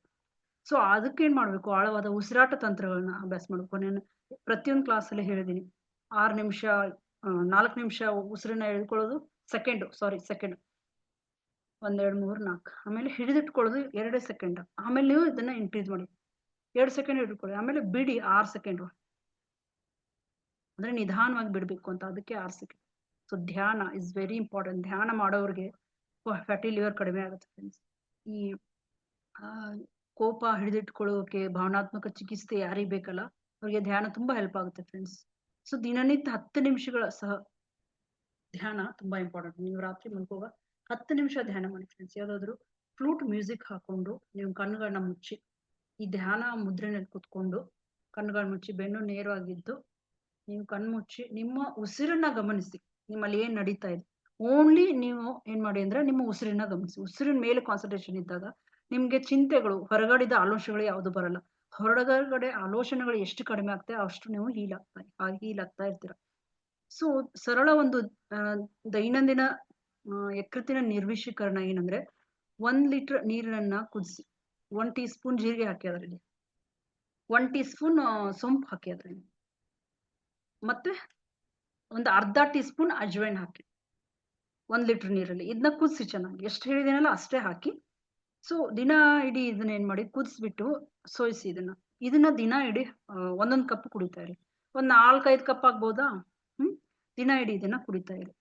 ಸೊ ಅದಕ್ಕೆ ಏನ್ ಮಾಡ್ಬೇಕು? ಆಳವಾದ ಉಸಿರಾಟ ತಂತ್ರಗಳನ್ನ ಅಭ್ಯಾಸ ಮಾಡ್ಬೇಕು. ನಾನು ಪ್ರತಿಯೊಂದು ಕ್ಲಾಸಲ್ಲಿ ಹೇಳಿದೀನಿ. ಆರು ನಿಮಿಷ ನಾಲ್ಕು ನಿಮಿಷ ಉಸಿರನ್ನ ಎಳ್ಕೊಳ್ಳೋದು ಸೆಕೆಂಡ್ ಸಾರಿ ಸೆಕೆಂಡ್ ಒಂದೆರಡು ಮೂರು ನಾಲ್ಕು. ಆಮೇಲೆ ಹಿಡಿದಿಟ್ಕೊಳ್ಳೋದು ಎರಡೇ ಸೆಕೆಂಡ್ ಆಮೇಲೆ ನೀವು ಇದನ್ನ ಇನ್ಕ್ರೀಸ್ ಮಾಡಿ. ಎರಡು ಸೆಕೆಂಡ್ ಹಿಡ್ಕೊಳ್ಳಿ. ಆಮೇಲೆ ಬಿಡಿ ಆರು ಸೆಕೆಂಡ್ ಅಂದ್ರೆ ನಿಧಾನವಾಗಿ ಬಿಡ್ಬೇಕು ಅಂತ. ಅದಕ್ಕೆ ಆರು ಸೆಕೆಂಡ್ ಸೊ ಧ್ಯಾನ ಇಸ್ ವೆರಿ ಇಂಪಾರ್ಟೆಂಟ್ ಧ್ಯಾನ ಮಾಡೋರಿಗೆ ಫ್ಯಾಟಿ ಲಿವರ್ ಕಡಿಮೆ ಆಗುತ್ತೆ ಫ್ರೆಂಡ್ಸ್ ಈ ಕೋಪ ಹಿಡಿದಿಟ್ಕೊಳ್ಳೋಕೆ ಭಾವನಾತ್ಮಕ ಚಿಕಿತ್ಸೆ ಯಾರಿಗೆ ಬೇಕಲ್ಲ, ಅವ್ರಿಗೆ ಧ್ಯಾನ ತುಂಬಾ ಹೆಲ್ಪ್ ಆಗುತ್ತೆ ಫ್ರೆಂಡ್ಸ್ ಸೊ ದಿನನಿತ್ಯ ಹತ್ತು ನಿಮಿಷಗಳ ಸಹ ಧ್ಯಾನ ತುಂಬಾ ಇಂಪಾರ್ಟೆಂಟ್ ನೀವು ರಾತ್ರಿ ಮಲ್ಕೋವಾಗ ಹತ್ತು ನಿಮಿಷ ಧ್ಯಾನ ಮಾಡಿ ಫ್ರೆಂಡ್ಸ್ ಯಾವ್ದಾದ್ರು ಫ್ಲೂಟ್ ಮ್ಯೂಸಿಕ್ ಹಾಕೊಂಡು ನೀವು ಕಣ್ಣುಗಳನ್ನ ಮುಚ್ಚಿ, ಈ ಧ್ಯಾನ ಮುದ್ರೆನಲ್ಲಿ ಕುತ್ಕೊಂಡು ಕಣ್ಣುಗಳನ್ನ ಮುಚ್ಚಿ, ಬೆನ್ನು ನೇರವಾಗಿದ್ದು ನೀವು ಕಣ್ಣು ಮುಚ್ಚಿ ನಿಮ್ಮ ಉಸಿರನ್ನ ಗಮನಿಸಿ, ನಿಮ್ಮಲ್ಲಿ ಏನ್ ನಡೀತಾ ಇದೆ? ಓನ್ಲಿ ನೀವು ಏನ್ ಮಾಡಿ ಅಂದ್ರೆ ನಿಮ್ಮ ಉಸಿರನ್ನ ಗಮನಿಸಿ. ಉಸಿರಿನ ಮೇಲೆ ಕಾನ್ಸಂಟ್ರೇಷನ್ ಇದ್ದಾಗ ನಿಮ್ಗೆ ಚಿಂತೆಗಳು, ಹೊರಗಡೆದ ಆಲೋಚನೆಗಳು ಯಾವುದು ಬರಲ್ಲ. ಹೊರಗಡೆ ಆಲೋಚನೆಗಳು ಎಷ್ಟು ಕಡಿಮೆ ಆಗ್ತದೆ ಅಷ್ಟು ನೀವು ಹೀಲ್ ಆಗ್ತಾ ಹೀಲ್ ಆಗ್ತಾ ಇರ್ತೀರ. ಸೊ ಸರಳ ಒಂದು ದೈನಂದಿನ ಯಕೃತ್ತಿನ ನಿರ್ವಿಷೀಕರಣ ಏನಂದ್ರೆ ಒಂದ್ ಲೀಟರ್ ನೀರನ್ನ ಕುದಿಸಿ ಒನ್ ಟೀ ಸ್ಪೂನ್ ಜೀರಿಗೆ ಹಾಕಿ ಅದರಲ್ಲಿ. ಒನ್ ಟೀ ಸ್ಪೂನ್ ಸೊಂಪು ಹಾಕಿ ಅದರಲ್ಲಿ. ಮತ್ತೆ ಒಂದು ಅರ್ಧ ಟೀ ಸ್ಪೂನ್ ಅಜ್ವೈನ್ ಹಾಕಿ, ಒಂದ್ ಲೀಟರ್ ನೀರಲ್ಲಿ. ಇದನ್ನ ಕುದಿಸಿ ಚೆನ್ನಾಗಿ. ಎಷ್ಟು ಹೇಳಿದೇನಲ್ಲ ಅಷ್ಟೇ ಹಾಕಿ. ಸೊ ದಿನ ಇಡೀ ಇದನ್ನ ಏನ್ ಮಾಡಿ ಕುದಿಸ್ಬಿಟ್ಟು ಸೋಯಿಸಿ ಇದನ್ನ. ಇದನ್ನ ದಿನ ಇಡೀ ಒಂದೊಂದು ಕಪ್ ಕುಡಿತಾ ಇರಿ. ಒಂದ್ ನಾಲ್ಕೈದು ಕಪ್ ಆಗ್ಬೋದಾ? ಹ್ಮ್? ದಿನ ಇಡೀ ಇದನ್ನ ಕುಡಿತಾ ಇರಿ.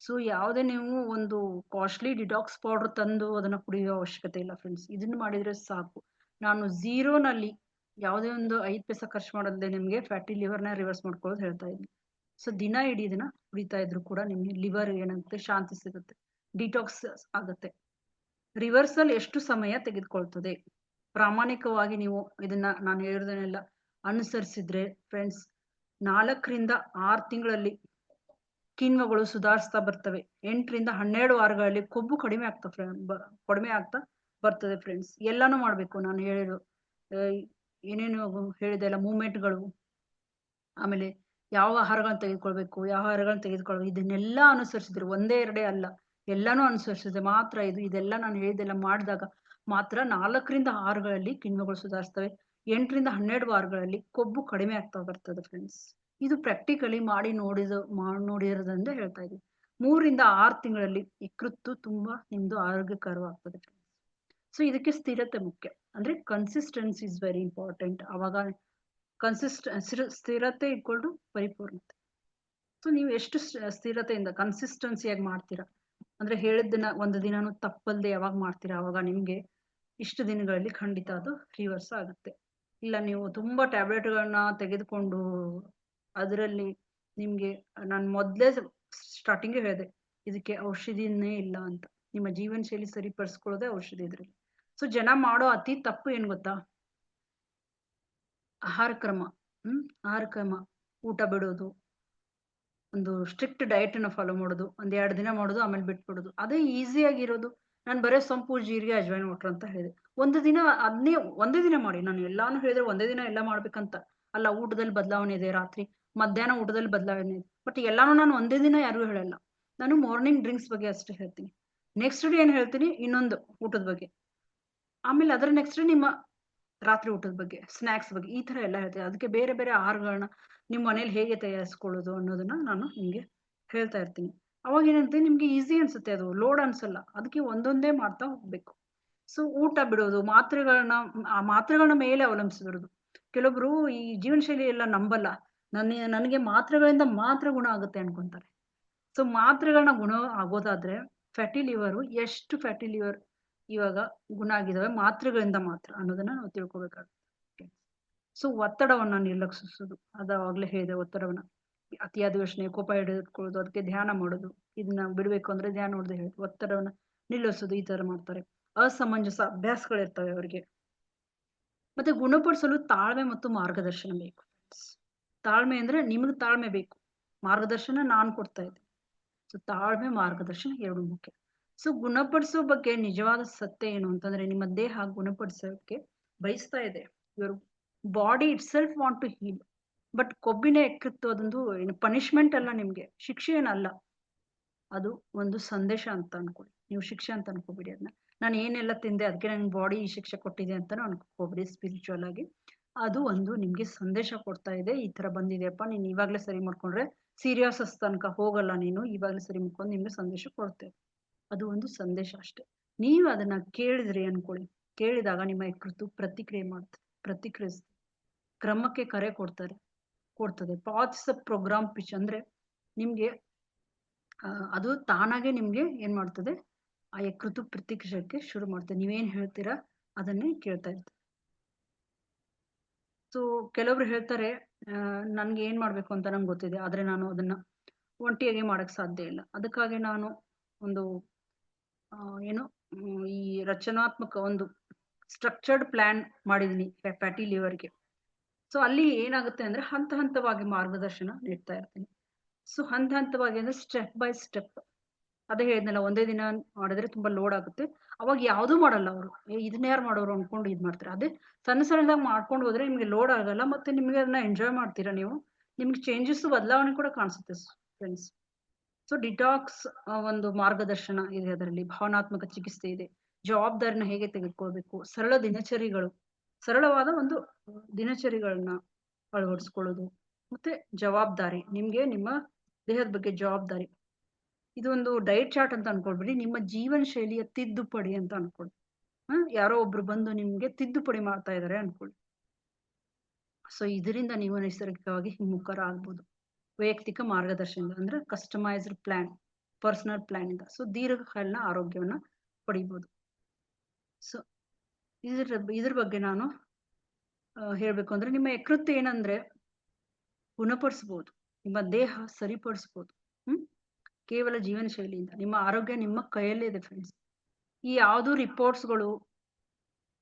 ಸೊ ಯಾವುದೇ ನೀವು ಒಂದು ಕಾಸ್ಟ್ಲಿ ಡಿಟಾಕ್ಸ್ ಪೌಡರ್ ತಂದು ಅದನ್ನ ಕುಡಿಯೋ ಅವಶ್ಯಕತೆ ಇಲ್ಲ ಫ್ರೆಂಡ್ಸ್ ಇದನ್ನ ಮಾಡಿದ್ರೆ ಸಾಕು. ನಾನು ಝೀರೋನಲ್ಲಿ ಯಾವುದೇ ಒಂದು ಐದು ಪೈಸ ಖರ್ಚು ಮಾಡೋದೇ ನಿಮಗೆ ಫ್ಯಾಟಿ ಲಿವರ್ನ ರಿವರ್ಸ್ ಮಾಡ್ಕೊಳ್ಳೋದು ಹೇಳ್ತಾ ಇದ್ದೀನಿ. ಸೊ ದಿನ ಇಡೀ ಇದನ್ನ ಕುಡಿತಾ ಇದ್ರು ಕೂಡ ನಿಮ್ಗೆ ಲಿವರ್ ಏನಾಗುತ್ತೆ ಶಾಂತಿ ಸಿಗುತ್ತೆ. ಡಿಟಾಕ್ಸ್ ಆಗುತ್ತೆ. ರಿವರ್ಸಲ್ ಎಷ್ಟು ಸಮಯ ತೆಗೆದುಕೊಳ್ತದೆ? ಪ್ರಾಮಾಣಿಕವಾಗಿ ನೀವು ಇದನ್ನ ನಾನು ಹೇಳೋದನ್ನೆಲ್ಲ ಅನುಸರಿಸಿದ್ರೆ ಫ್ರೆಂಡ್ಸ್ ನಾಲ್ಕರಿಂದ ಆರು ತಿಂಗಳಲ್ಲಿ ಕಿಣ್ವಗಳು ಸುಧಾರಿಸ್ತಾ ಬರ್ತವೆ. ಎಂಟರಿಂದ ಹನ್ನೆರಡು ವಾರಗಳಲ್ಲಿ ಕೊಬ್ಬು ಕಡಿಮೆ ಆಗ್ತಾ ಕಡಿಮೆ ಆಗ್ತಾ ಬರ್ತದೆ ಫ್ರೆಂಡ್ಸ್ ಎಲ್ಲಾನು ಮಾಡ್ಬೇಕು ನಾನು ಹೇಳಿರೋ ಏನೇನು ಹೇಳಿದೆ ಎಲ್ಲ ಮೂಮೆಂಟ್ಗಳು ಆಮೇಲೆ ಯಾವ ಆಹಾರಗಳನ್ನ ತೆಗೆದುಕೊಳ್ಬೇಕು, ಯಾವ ಆಹಾರಗಳನ್ನ ತೆಗೆದುಕೊಳ್ಬೇಕು, ಇದನ್ನೆಲ್ಲ ಅನುಸರಿಸಿದ್ರು. ಒಂದೇ ಎರಡೇ ಅಲ್ಲ, ಎಲ್ಲಾನು ಅನುಸರಿಸಿದ್ರೆ ಮಾತ್ರ ಇದು, ಇದೆಲ್ಲ ನಾನು ಹೇಳಿದೆಲ್ಲ ಮಾಡಿದಾಗ ಮಾತ್ರ ನಾಲ್ಕರಿಂದ ಆರುಗಳಲ್ಲಿ ಕಿಣ್ವಗಳು ಸುಧಾರಿಸ್ತವೆ. ಎಂಟರಿಂದ ಹನ್ನೆರಡು ವಾರಗಳಲ್ಲಿ ಕೊಬ್ಬು ಕಡಿಮೆ ಆಗ್ತಾ ಬರ್ತದೆ ಫ್ರೆಂಡ್ಸ್ ಇದು ಪ್ರಾಕ್ಟಿಕಲಿ ಮಾಡಿ ನೋಡಿದ ನೋಡಿರೋದಂತ ಹೇಳ್ತಾ ಇದ್ದೀವಿ ಮೂರಿಂದ ಆರು ತಿಂಗಳಲ್ಲಿ ಇಕೃತ್ತು ತುಂಬಾ ನಿಮ್ದು ಆರೋಗ್ಯಕರವಾಗ್ತದೆ. ಸೊ ಇದಕ್ಕೆ ಸ್ಥಿರತೆ ಮುಖ್ಯ. ಅಂದ್ರೆ ಕನ್ಸಿಸ್ಟೆನ್ಸಿ ಇಸ್ ವೆರಿ ಇಂಪಾರ್ಟೆಂಟ್ ಅವಾಗ ಕನ್ಸಿಸ್ಟ್ ಸ್ಥಿರತೆ ಇಟ್ಕೊಂಡು ಪರಿಪೂರ್ಣತೆ. ಸೊ ನೀವು ಎಷ್ಟು ಸ್ಥಿರತೆಯಿಂದ ಕನ್ಸಿಸ್ಟೆನ್ಸಿಯಾಗಿ ಮಾಡ್ತೀರಾ? ಅಂದ್ರೆ ಹೇಳಿದ ಒಂದು ದಿನಾನು ತಪ್ಪಲ್ದೆ ಯಾವಾಗ ಮಾಡ್ತೀರಾ? ಅವಾಗ ನಿಮ್ಗೆ ಇಷ್ಟು ದಿನಗಳಲ್ಲಿ ಖಂಡಿತ ಅದು ರಿವರ್ಸ್ ಆಗುತ್ತೆ. ಇಲ್ಲ, ನೀವು ತುಂಬಾ ಟ್ಯಾಬ್ಲೆಟ್ಗಳನ್ನ ತೆಗೆದುಕೊಂಡು ಅದರಲ್ಲಿ ನಿಮ್ಗೆ, ನಾನು ಮೊದಲೇ ಸ್ಟಾರ್ಟಿಂಗ್ ಹೇಳಿದೆ, ಇದಕ್ಕೆ ಔಷಧಿನೇ ಇಲ್ಲ ಅಂತ. ನಿಮ್ಮ ಜೀವನ ಶೈಲಿ ಸರಿಪಡಿಸ್ಕೊಳ್ಳೋದೇ ಔಷಧಿ ಇದ್ರಲ್ಲಿ. ಸೊ ಜನ ಮಾಡೋ ಅತಿ ತಪ್ಪು ಏನ್ ಗೊತ್ತಾ? ಆಹಾರ ಕ್ರಮ, ಹ್ಮ್? ಆಹಾರ ಕ್ರಮ. ಊಟ ಬಿಡೋದು, ಒಂದು ಸ್ಟ್ರಿಕ್ಟ್ ಡಯಟ್ ಅನ್ನ ಫಾಲೋ ಮಾಡೋದು, ಒಂದ್ ಎರಡು ದಿನ ಮಾಡೋದು, ಆಮೇಲೆ ಬಿಟ್ಬಿಡೋದು. ಅದೇ ಈಸಿ ಆಗಿರೋದು. ನಾನು ಬರೀ ಸೊಂಪು, ಜೀರಿಗೆ ಅಜ್ವೈನ್ ವಾಟರ್ ಅಂತ ಹೇಳಿದೆ. ಒಂದು ದಿನ ಅದನ್ನೇ ಒಂದೇ ದಿನ ಮಾಡಿ. ನಾನು ಎಲ್ಲಾನು ಹೇಳಿದ್ರೆ ಒಂದೇ ದಿನ ಎಲ್ಲ ಮಾಡ್ಬೇಕಂತ. ಅಲ್ಲ, ಊಟದಲ್ಲಿ ಬದಲಾವಣೆ ಇದೆ, ರಾತ್ರಿ ಮಧ್ಯಾಹ್ನ ಊಟದಲ್ಲಿ ಬದಲಾವಣೆ ಬಟ್ ಎಲ್ಲಾನು ನಾನು ಒಂದೇ ದಿನ ಯಾರಿಗೂ ಹೇಳಲ್ಲ. ನಾನು ಮಾರ್ನಿಂಗ್ ಡ್ರಿಂಕ್ಸ್ ಬಗ್ಗೆ ಅಷ್ಟೇ ಹೇಳ್ತೀನಿ. ನೆಕ್ಸ್ಟ್ ಡೇ ಏನ್ ಹೇಳ್ತೀನಿ? ಇನ್ನೊಂದು ಊಟದ ಬಗ್ಗೆ. ಆಮೇಲೆ ಅದರ ನೆಕ್ಸ್ಟ್ ನಿಮ್ಮ ರಾತ್ರಿ ಊಟದ ಬಗ್ಗೆ ಸ್ನ್ಯಾಕ್ಸ್ ಬಗ್ಗೆ, ಈ ತರ ಎಲ್ಲ ಹೇಳ್ತೀನಿ. ಅದಕ್ಕೆ ಬೇರೆ ಬೇರೆ ಆಹಾರಗಳನ್ನ ನಿಮ್ಮ ಮನೇಲಿ ಹೇಗೆ ತಯಾರಿಸ್ಕೊಳ್ಳೋದು ಅನ್ನೋದನ್ನ ನಾನು ನಿಮ್ಗೆ ಹೇಳ್ತಾ ಇರ್ತೀನಿ. ಅವಾಗ ಏನಂತೆ ನಿಮ್ಗೆ ಈಸಿ ಅನ್ಸುತ್ತೆ ಅದು. ಲೋಡ್ ಅನ್ಸಲ್ಲ. ಅದಕ್ಕೆ ಒಂದೊಂದೇ ಮಾಡ್ತಾ ಹೋಗ್ಬೇಕು. ಸೊ ಊಟ ಬಿಡೋದು, ಮಾತ್ರೆಗಳನ್ನ, ಆ ಮಾತ್ರೆಗಳನ್ನ ಮೇಲೆ ಅವಲಂಬಿಸಿಬಿಡೋದು ಕೆಲವೊಬ್ರು ಈ ಜೀವನ ಶೈಲಿ ಎಲ್ಲ ನಂಬಲ್ಲ. ನನ್ನ, ನನಗೆ ಮಾತ್ರೆಗಳಿಂದ ಮಾತ್ರ ಗುಣ ಆಗುತ್ತೆ ಅನ್ಕೊಂತಾರೆ. ಸೊ ಮಾತ್ರೆಗಳನ್ನ ಗುಣ ಆಗೋದಾದ್ರೆ ಫ್ಯಾಟಿ ಲಿವರು ಎಷ್ಟು ಫ್ಯಾಟಿ ಲಿವರ್ ಇವಾಗ ಗುಣ ಆಗಿದಾವೆ ಮಾತ್ರೆಗಳಿಂದ ಮಾತ್ರ ಅನ್ನೋದನ್ನ ನಾವು ತಿಳ್ಕೊಬೇಕಾಗುತ್ತೆ. ಸೊ ಒತ್ತಡವನ್ನ ನಿರ್ಲಕ್ಷಿಸೋದು. ಅದಾವಾಗ್ಲೇ ಹೇಳಿದೆ, ಒತ್ತಡವನ್ನ. ಅತಿಯಾದ ಯೋಚನೆ ಕೋಪ ಹಿಡಿದುಕೊಳ್ಳೋದು ಅದಕ್ಕೆ ಧ್ಯಾನ ಮಾಡೋದು. ಇದನ್ನ ಬಿಡ್ಬೇಕು ಅಂದ್ರೆ ಧ್ಯಾನ ಮಾಡೋದು ಹೇಳುದು ಒತ್ತಡವನ್ನ ನಿಲ್ಲಿಸೋದು ಈ ತರ ಮಾಡ್ತಾರೆ. ಅಸಮಂಜಸ ಅಭ್ಯಾಸಗಳಿರ್ತವೆ ಅವರಿಗೆ. ಮತ್ತೆ ಗುಣಪಡಿಸಲು ತಾಳ್ಮೆ ಮತ್ತು ಮಾರ್ಗದರ್ಶನ ಬೇಕು. ತಾಳ್ಮೆ ಅಂದ್ರೆ ನಿಮ್ಗೆ ತಾಳ್ಮೆ ಬೇಕು. ಮಾರ್ಗದರ್ಶನ ನಾನ್ ಕೊಡ್ತಾ ಇದ್ದೆ. ಸೊ ತಾಳ್ಮೆ, ಮಾರ್ಗದರ್ಶನ ಎರಡು ಮುಖ್ಯ. ಸೊ ಗುಣಪಡಿಸೋ ಬಗ್ಗೆ ನಿಜವಾದ ಸತ್ಯ ಏನು ಅಂತಂದ್ರೆ ನಿಮ್ಮ ದೇಹ ಗುಣಪಡಿಸೋಕೆ ಬಯಸ್ತಾ ಇದೆ. Your body itself want to heal but ಕೊಬ್ಬಿನ ಎಕ್ಕಿತ್ತು ಅದೊಂದು ಏನು ಪನಿಷ್ಮೆಂಟ್ ಅಲ್ಲ ನಿಮ್ಗೆ. ಶಿಕ್ಷೆ ಏನಲ್ಲ. ಅದು ಒಂದು ಸಂದೇಶ ಅಂತ ಅನ್ಕೊಳ್ಳಿ. ನೀವು ಶಿಕ್ಷೆ ಅಂತ ಅನ್ಕೋಬಿಡಿ ಅದನ್ನ ನಾನು ಏನೆಲ್ಲ ತಿಂದೆ ಅದಕ್ಕೆ ನನ್ನ ಬಾಡಿ ಶಿಕ್ಷೆ ಕೊಟ್ಟಿದೆ ಅಂತಾನು ಅನ್ಕೋಬಿಡಿ ಸ್ಪಿರಿಚುವಲ್ ಆಗಿ. ಅದು ಒಂದು ನಿಮ್ಗೆ ಸಂದೇಶ ಕೊಡ್ತಾ ಇದೆ, ಈ ತರ ಬಂದಿದೆಯಪ್ಪ, ನೀನು ಇವಾಗ್ಲೇ ಸರಿ ಮಾಡ್ಕೊಂಡ್ರೆ ಸೀರಿಯಸ್ ತನಕ ಹೋಗಲ್ಲ ನೀನು, ಇವಾಗ್ಲೇ ಸರಿ ಮಾಡ್ಕೊಂಡು ನಿಮ್ಗೆ ಸಂದೇಶ ಕೊಡ್ತೇವೆ. ಅದು ಒಂದು ಸಂದೇಶ ಅಷ್ಟೇ. ನೀವು ಅದನ್ನ ಕೇಳಿದ್ರಿ ಅನ್ಕೊಳ್ಳಿ. ಕೇಳಿದಾಗ ನಿಮ್ಮ ಯಕೃತು ಪ್ರತಿಕ್ರಿಯೆ ಮಾಡ್ತದೆ ಪ್ರತಿಕ್ರಿಯಿಸ್ತದೆ ಕ್ರಮಕ್ಕೆ ಕರೆ ಕೊಡ್ತಾರೆ ಕೊಡ್ತದೆ. ಪಾತ್ಸ್ ಪ್ರೋಗ್ರಾಮ್ ಪಿಚ್ ಅಂದ್ರೆ ನಿಮ್ಗೆ ಅದು ತಾನಾಗೆ ನಿಮ್ಗೆ ಏನ್ ಮಾಡ್ತದೆ, ಆ ಯಕೃತು ಪ್ರತಿಕ್ರಿಯಕ್ಕೆ ಶುರು ಮಾಡ್ತದೆ. ನೀವೇನ್ ಹೇಳ್ತೀರಾ ಅದನ್ನೇ ಕೇಳ್ತಾ ಇರ್ತದೆ ಸೊ ಕೆಲವ್ರು ಹೇಳ್ತಾರೆ ನನ್ಗೆ ಏನ್ ಮಾಡ್ಬೇಕು ಅಂತ ನಂಗೆ ಗೊತ್ತಿದೆ, ಆದ್ರೆ ನಾನು ಅದನ್ನ ಒಂಟಿಯಾಗಿ ಮಾಡಕ್ ಸಾಧ್ಯ ಇಲ್ಲ. ಅದಕ್ಕಾಗಿ ನಾನು ಒಂದು ಏನು ಈ ರಚನಾತ್ಮಕ ಒಂದು ಸ್ಟ್ರಕ್ಚರ್ಡ್ ಪ್ಲಾನ್ ಮಾಡಿದೀನಿ ಫ್ಯಾಟಿ ಲಿವರ್ಗೆ ಸೊ ಅಲ್ಲಿ ಏನಾಗುತ್ತೆ ಅಂದ್ರೆ ಹಂತ ಹಂತವಾಗಿ ಮಾರ್ಗದರ್ಶನ ನೀಡ್ತಾ ಇರ್ತೀನಿ. ಸೊ ಹಂತ ಹಂತವಾಗಿ ಅಂದ್ರೆ ಸ್ಟೆಪ್ ಬೈ ಸ್ಟೆಪ್ ಅದೇ ಹೇಳಿದ್ನಲ್ಲ, ಒಂದೇ ದಿನ ಮಾಡಿದ್ರೆ ತುಂಬಾ ಲೋಡ್ ಆಗುತ್ತೆ. ಅವಾಗ ಯಾವುದು ಮಾಡಲ್ಲ ಅವರು. ಇದನ್ನ ಯಾರು ಮಾಡೋರು ಅನ್ಕೊಂಡು ಇದ್ ಮಾಡ್ತಾರೆ. ಅದೇ ಸಣ್ಣ ಸಣ್ಣದಾಗ ಮಾಡ್ಕೊಂಡು ಹೋದ್ರೆ ನಿಮ್ಗೆ ಲೋಡ್ ಆಗಲ್ಲ ಮತ್ತೆ ನಿಮ್ಗೆ ಅದನ್ನ ಎಂಜಾಯ್ ಮಾಡ್ತೀರಾ ನೀವು? ನಿಮ್ಗೆ ಚೇಂಜಸ್ ಬದಲಾವಣೆ ಕೂಡ ಕಾಣಿಸುತ್ತೆ ಫ್ರೆಂಡ್ಸ್ ಸೊ ಡಿಟಾಕ್ಸ್ ಒಂದು ಮಾರ್ಗದರ್ಶನ ಇದೆ ಅದರಲ್ಲಿ. ಭಾವನಾತ್ಮಕ ಚಿಕಿತ್ಸೆ ಇದೆ. ಜವಾಬ್ದಾರಿನ ಹೇಗೆ ತೆಗೆದುಕೊಳ್ಬೇಕು? ಸರಳ ದಿನಚರಿಗಳು. ಸರಳವಾದ ಒಂದು ದಿನಚರಿಗಳನ್ನ ಅಳವಡಿಸ್ಕೊಳ್ಳೋದು. ಮತ್ತೆ ಜವಾಬ್ದಾರಿ. ನಿಮ್ಗೆ ನಿಮ್ಮ ದೇಹದ ಬಗ್ಗೆ ಜವಾಬ್ದಾರಿ. ಇದು ಒಂದು ಡಯಟ್ ಚಾರ್ಟ್ ಅಂತ ಅನ್ಕೊಳ್ಬೇಡಿ. ನಿಮ್ಮ ಜೀವನ ಶೈಲಿಯ ತಿದ್ದುಪಡಿ ಅಂತ ಅನ್ಕೊಳ್ಳಿ ಹಾ? ಯಾರೋ ಒಬ್ರು ಬಂದು ನಿಮ್ಗೆ ತಿದ್ದುಪಡಿ ಮಾಡ್ತಾ ಇದಾರೆ ಅನ್ಕೊಳ್ಳಿ ಸೊ ಇದರಿಂದ ನೀವು ನೈಸರ್ಗಿಕವಾಗಿ ಹಿಮ್ಮುಖರ ಆಗ್ಬೋದು ವೈಯಕ್ತಿಕ ಮಾರ್ಗದರ್ಶನ ಅಂದ್ರೆ ಕಸ್ಟಮೈಸ್ಡ್ ಪ್ಲಾನ್ ಪರ್ಸನಲ್ ಪ್ಲಾನ್ ಇಂದ. ಸೊ ದೀರ್ಘಕಾಲೀನ ಆರೋಗ್ಯವನ್ನ ಪಡಿಬಹುದು ಸೊ ಇದ್ರ ಇದ್ರ ಬಗ್ಗೆ ನಾನು ಹೇಳ್ಬೇಕು ಅಂದ್ರೆ ನಿಮ್ಮ ಯಕೃತ್ತು ಏನಂದ್ರೆ ಗುಣಪಡಿಸ್ಬೋದು. ನಿಮ್ಮ ದೇಹ ಸರಿಪಡಿಸ್ಬೋದು. ಕೇವಲ ಜೀವನ ಶೈಲಿಯಿಂದ, ನಿಮ್ಮ ಆರೋಗ್ಯ ನಿಮ್ಮ ಕೈಯಲ್ಲೇ ಇದೆ ಫ್ರೆಂಡ್ಸ್ ಈ ಯಾವುದು ರಿಪೋರ್ಟ್ಸ್ಗಳು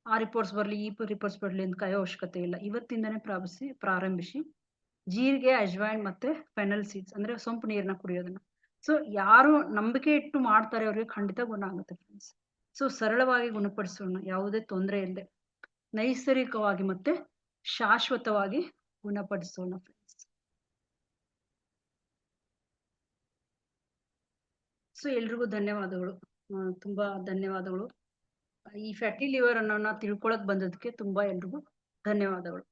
ಆ ರಿಪೋರ್ಟ್ಸ್ ಬರಲಿ, ಈ ರಿಪೋರ್ಟ್ಸ್ ಬರಲಿ ಅಂತ ಕಾಯೋ ಅವಶ್ಯಕತೆ ಇಲ್ಲ. ಇವತ್ತಿಂದನೇ ಪ್ರಾರಂಭಿಸಿ ಪ್ರಾರಂಭಿಸಿ. ಜೀರಿಗೆ, ಅಜ್ವಾಯಿನ್ ಮತ್ತೆ ಫೆನಲ್ ಸೀಡ್ಸ್ ಅಂದ್ರೆ ಸೊಂಪು ನೀರನ್ನ ಕುಡಿಯೋದನ್ನ. ಸೊ ಯಾರು ನಂಬಿಕೆ ಇಟ್ಟು ಮಾಡ್ತಾರೆ ಅವ್ರಿಗೆ ಖಂಡಿತ ಗುಣ ಆಗುತ್ತೆ ಫ್ರೆಂಡ್ಸ್ ಸೊ ಸರಳವಾಗಿ ಗುಣಪಡಿಸೋಣ, ಯಾವುದೇ ತೊಂದರೆ ಇಲ್ಲದೆ ನೈಸರ್ಗಿಕವಾಗಿ ಮತ್ತೆ ಶಾಶ್ವತವಾಗಿ ಗುಣಪಡಿಸೋಣ ಫ್ರೆಂಡ್ಸ್ ಸೊ ಎಲ್ರಿಗೂ ಧನ್ಯವಾದಗಳು. ತುಂಬಾ ಧನ್ಯವಾದಗಳು. ಈ ಫ್ಯಾಟಿ ಲಿವರ್ ಅನ್ನೋನ ತಿಳ್ಕೊಳಕ್ ಬಂದದಕ್ಕೆ ತುಂಬಾ ಎಲ್ರಿಗೂ ಧನ್ಯವಾದಗಳು.